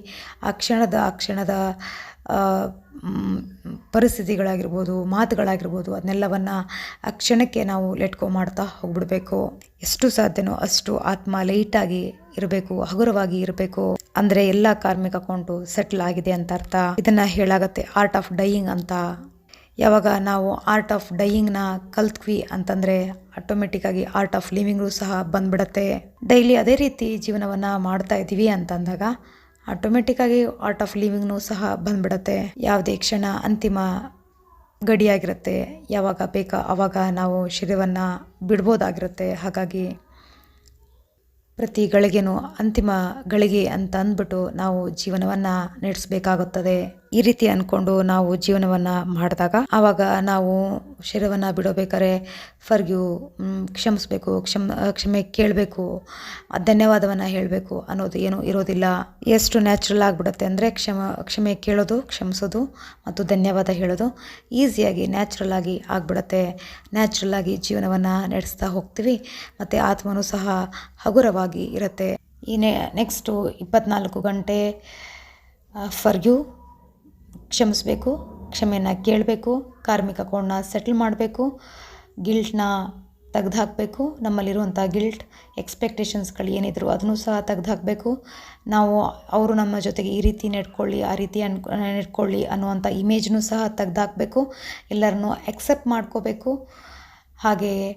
ಆ ಕ್ಷಣದ ಆ ಕ್ಷಣದ ಪರಿಸ್ಥಿತಿಗಳಾಗಿರ್ಬೋದು, ಮಾತುಗಳಾಗಿರ್ಬೋದು, ಅದನ್ನೆಲ್ಲವನ್ನು ಆ ಕ್ಷಣಕ್ಕೆ ನಾವು ಲೆಟ್ ಗೋ ಮಾಡ್ತಾ ಹೋಗ್ಬಿಡ್ಬೇಕು. ಎಷ್ಟು ಸಾಧ್ಯನೋ ಅಷ್ಟು ಆತ್ಮ ಲೈಟಾಗಿ ಇರಬೇಕು, ಹಗುರವಾಗಿ ಇರಬೇಕು. ಅಂದರೆ ಎಲ್ಲ ಕಾರ್ಮಿಕ ಅಕೌಂಟು ಸೆಟ್ಲ್ ಆಗಿದೆ ಅಂತ ಅರ್ಥ. ಇದನ್ನು ಹೇಳಾಗತ್ತೆ ಆರ್ಟ್ ಆಫ್ ಡೈಯಿಂಗ್ ಅಂತ. ಯಾವಾಗ ನಾವು ಆರ್ಟ್ ಆಫ್ ಡೈಯಿಂಗ್ನ ಕಲ್ತ್ವಿ ಅಂತಂದರೆ ಆಟೋಮೆಟಿಕ್ಕಾಗಿ ಆರ್ಟ್ ಆಫ್ ಲಿವಿಂಗು ಸಹ ಬಂದ್ಬಿಡತ್ತೆ. ಡೈಲಿ ಅದೇ ರೀತಿ ಜೀವನವನ್ನು ಮಾಡ್ತಾ ಇದ್ದೀವಿ ಅಂತಂದಾಗ ಆಟೋಮೆಟಿಕ್ಕಾಗಿ ಆರ್ಟ್ ಆಫ್ ಲಿವಿಂಗ್ನು ಸಹ ಬಂದ್ಬಿಡತ್ತೆ. ಯಾವುದೇ ಕ್ಷಣ ಅಂತಿಮ ಗಡಿಯಾಗಿರುತ್ತೆ. ಯಾವಾಗ ಬೇಕಾ ಆವಾಗ ನಾವು ಶರೀರವನ್ನು ಬಿಡ್ಬೋದಾಗಿರುತ್ತೆ. ಹಾಗಾಗಿ ಪ್ರತಿ ಗಳಿಗೆನೂ ಅಂತಿಮ ಗಳಿಗೆ ಅಂತ ಅಂದ್ಬಿಟ್ಟು ನಾವು ಜೀವನವನ್ನು ನಡೆಸಬೇಕಾಗುತ್ತದೆ. ಈ ರೀತಿ ಅಂದ್ಕೊಂಡು ನಾವು ಜೀವನವನ್ನು ಮಾಡಿದಾಗ ಆವಾಗ ನಾವು ಶರೀರವನ್ನು ಬಿಡಬೇಕಾದ್ರೆ ಫರ್ಗ್ಯೂ ಕ್ಷಮಿಸ್ಬೇಕು, ಕ್ಷಮ, ಕ್ಷಮೆ ಕೇಳಬೇಕು, ಧನ್ಯವಾದವನ್ನು ಹೇಳಬೇಕು ಅನ್ನೋದು ಏನೂ ಇರೋದಿಲ್ಲ. ಎಷ್ಟು ನ್ಯಾಚುರಲ್ ಆಗಿಬಿಡುತ್ತೆ ಅಂದರೆ ಕ್ಷಮ, ಕ್ಷಮೆ ಕೇಳೋದು, ಕ್ಷಮಿಸೋದು ಮತ್ತು ಧನ್ಯವಾದ ಹೇಳೋದು ಈಸಿಯಾಗಿ ನ್ಯಾಚುರಲ್ ಆಗಿ ಆಗಿಬಿಡುತ್ತೆ. ನ್ಯಾಚುರಲ್ ಆಗಿ ಜೀವನವನ್ನು ನಡೆಸ್ತಾ ಹೋಗ್ತೀವಿ ಮತ್ತು ಆತ್ಮನೂ ಸಹ ಹಗುರವಾಗಿ ಇರುತ್ತೆ. ಈ ನೆಕ್ಸ್ಟು ಇಪ್ಪತ್ನಾಲ್ಕು ಗಂಟೆ ಫರ್ಗ್ಯೂ ಕ್ಷಮಿಸಬೇಕು ಕ್ಷಮೆಯನ್ನು ಕೇಳಬೇಕು, ಕಾರ್ಮಿಕ ಅಕೌಂಟ್ನ ಸೆಟ್ಲ್ ಮಾಡಬೇಕು ಗಿಲ್ಟ್ನ ತೆಗೆದುಹಾಕಬೇಕು ನಮ್ಮಲ್ಲಿರುವಂಥ ಗಿಲ್ಟ್ ಎಕ್ಸ್ಪೆಕ್ಟೇಷನ್ಸ್ಗಳು ಏನಿದ್ರು ಅದನ್ನು ಸಹ ತೆಗೆದುಹಾಕಬೇಕು. ನಾವು ಅವರು ನಮ್ಮ ಜೊತೆಗೆ ಈ ರೀತಿ ನೆಡ್ಕೊಳ್ಳಿ, ಆ ರೀತಿ ಅನ್, ನಡ್ಕೊಳ್ಳಿ ಅನ್ನುವಂಥ ಇಮೇಜ್ನೂ ಸಹ ತೆಗೆದುಹಾಕಬೇಕು. ಎಲ್ಲರನ್ನೂ ಎಕ್ಸೆಪ್ಟ್ ಮಾಡ್ಕೋಬೇಕು. ಹಾಗೆಯೇ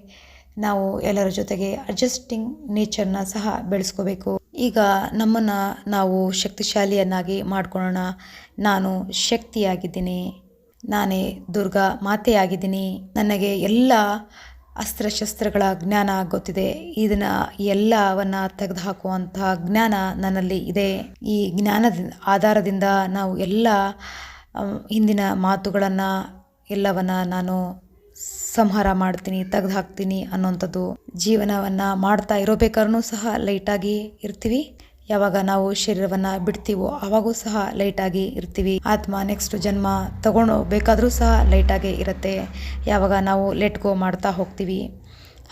ನಾವು ಎಲ್ಲರ ಜೊತೆಗೆ ಅಡ್ಜಸ್ಟಿಂಗ್ ನೇಚರ್ನ ಸಹ ಬೆಳೆಸ್ಕೋಬೇಕು. ಈಗ ನಮ್ಮನ್ನು ನಾವು ಶಕ್ತಿಶಾಲಿಯನ್ನಾಗಿ ಮಾಡ್ಕೊಳ್ಳೋಣ ನಾನು ಶಕ್ತಿಯಾಗಿದ್ದೀನಿ. ನಾನೇ ದುರ್ಗಾ ಮಾತೆಯಾಗಿದ್ದೀನಿ. ನನಗೆ ಎಲ್ಲ ಅಸ್ತ್ರಶಸ್ತ್ರಗಳ ಜ್ಞಾನ ಗೊತ್ತಿದೆ. ಇದನ್ನ ಎಲ್ಲವನ್ನ ತೆಗೆದುಹಾಕುವಂತಹ ಜ್ಞಾನ ನನ್ನಲ್ಲಿ ಇದೆ. ಈ ಜ್ಞಾನದ ಆಧಾರದಿಂದ ನಾವು ಎಲ್ಲ ಹಿಂದಿನ ಮಾತುಗಳನ್ನು, ಎಲ್ಲವನ್ನ ನಾನು ಸಂಹಾರ ಮಾಡ್ತೀನಿ, ತೆಗ್ದು ಹಾಕ್ತೀನಿ ಅನ್ನೋಂಥದ್ದು ಜೀವನವನ್ನು ಮಾಡ್ತಾ ಇರೋಬೇಕಾದ್ರೂ ಸಹ ಲೈಟಾಗಿ ಇರ್ತೀವಿ. ಯಾವಾಗ ನಾವು ಶರೀರವನ್ನು ಬಿಡ್ತೀವೋ ಆವಾಗೂ ಸಹ ಲೈಟಾಗಿ ಇರ್ತೀವಿ. ಆತ್ಮ ನೆಕ್ಸ್ಟ್ ಜನ್ಮ ತಗೊಂಡು ಬೇಕಾದರೂ ಸಹ ಲೈಟಾಗೇ ಇರುತ್ತೆ. ಯಾವಾಗ ನಾವು ಲೆಟ್ ಗೋ ಮಾಡ್ತಾ ಹೋಗ್ತೀವಿ.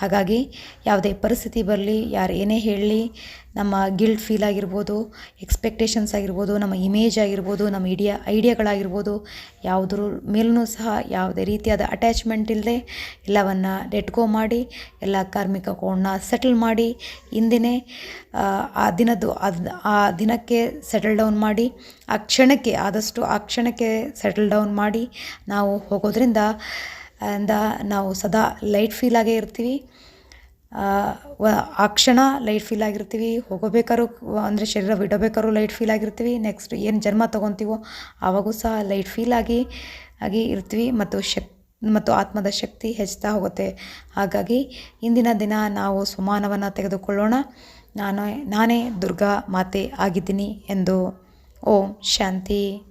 ಹಾಗಾಗಿ ಯಾವುದೇ ಪರಿಸ್ಥಿತಿ ಬರಲಿ ಯಾರು ಏನೇ ಹೇಳಲಿ ನಮ್ಮ ಗಿಲ್ಟ್ ಫೀಲ್ ಆಗಿರ್ಬೋದು ಎಕ್ಸ್ಪೆಕ್ಟೇಷನ್ಸ್ ಆಗಿರ್ಬೋದು ನಮ್ಮ ಇಮೇಜ್ ಆಗಿರ್ಬೋದು ನಮ್ಮ ಇಡಿಯಾ ಐಡಿಯಾಗಳಾಗಿರ್ಬೋದು ಯಾವುದ್ರ ಮೇಲೂ ಸಹ ಯಾವುದೇ ರೀತಿಯಾದ ಅಟ್ಯಾಚ್ಮೆಂಟ್ ಇಲ್ಲದೆ ಎಲ್ಲವನ್ನು ಡೆಟ್ಕೋ ಮಾಡಿ ಎಲ್ಲ ಕಾರ್ಮಿಕ ಕೋಣ ಸೆಟಲ್ ಮಾಡಿ ಇಂದಿನೇ ಆ, ದಿನದ್ದು ಆ ದಿನಕ್ಕೆ ಸೆಟಲ್ ಡೌನ್ ಮಾಡಿ ಆ ಕ್ಷಣಕ್ಕೆ ಆದಷ್ಟು ಆ ಕ್ಷಣಕ್ಕೆ ಸೆಟಲ್ ಡೌನ್ ಮಾಡಿ ನಾವು ಹೋಗೋದ್ರಿಂದ ಅಂದ ನಾವು ಸದಾ ಲೈಟ್ ಫೀಲಾಗೇ ಇರ್ತೀವಿ. ಆ, ಆ ಕ್ಷಣ ಲೈಟ್ ಫೀಲ್ ಆಗಿರ್ತೀವಿ. ಹೋಗಬೇಕಾದ್ರೂ ಅಂದರೆ ಶರೀರ ಬಿಡಬೇಕಾದ್ರೂ ಲೈಟ್ ಫೀಲ್ ಆಗಿರ್ತೀವಿ. ನೆಕ್ಸ್ಟ್ ಏನು ಜನ್ಮ ತೊಗೊತೀವೋ ಆವಾಗೂ ಸಹ ಲೈಟ್ ಫೀಲ್ ಆಗಿ ಆಗಿ ಇರ್ತೀವಿ ಮತ್ತು ಶಕ್ ಮತ್ತು ಆತ್ಮದ ಶಕ್ತಿ ಹೆಚ್ಚುತ್ತಾ ಹೋಗುತ್ತೆ. ಹಾಗಾಗಿ ಇಂದಿನ ದಿನ ನಾವು ಸುಮಾನವನ್ನು ತೆಗೆದುಕೊಳ್ಳೋಣ. ನಾನು ನಾನೇ ದುರ್ಗಾ ಮಾತೆ ಆಗಿದ್ದೀನಿ ಎಂದು. ಓಂ ಶಾಂತಿ.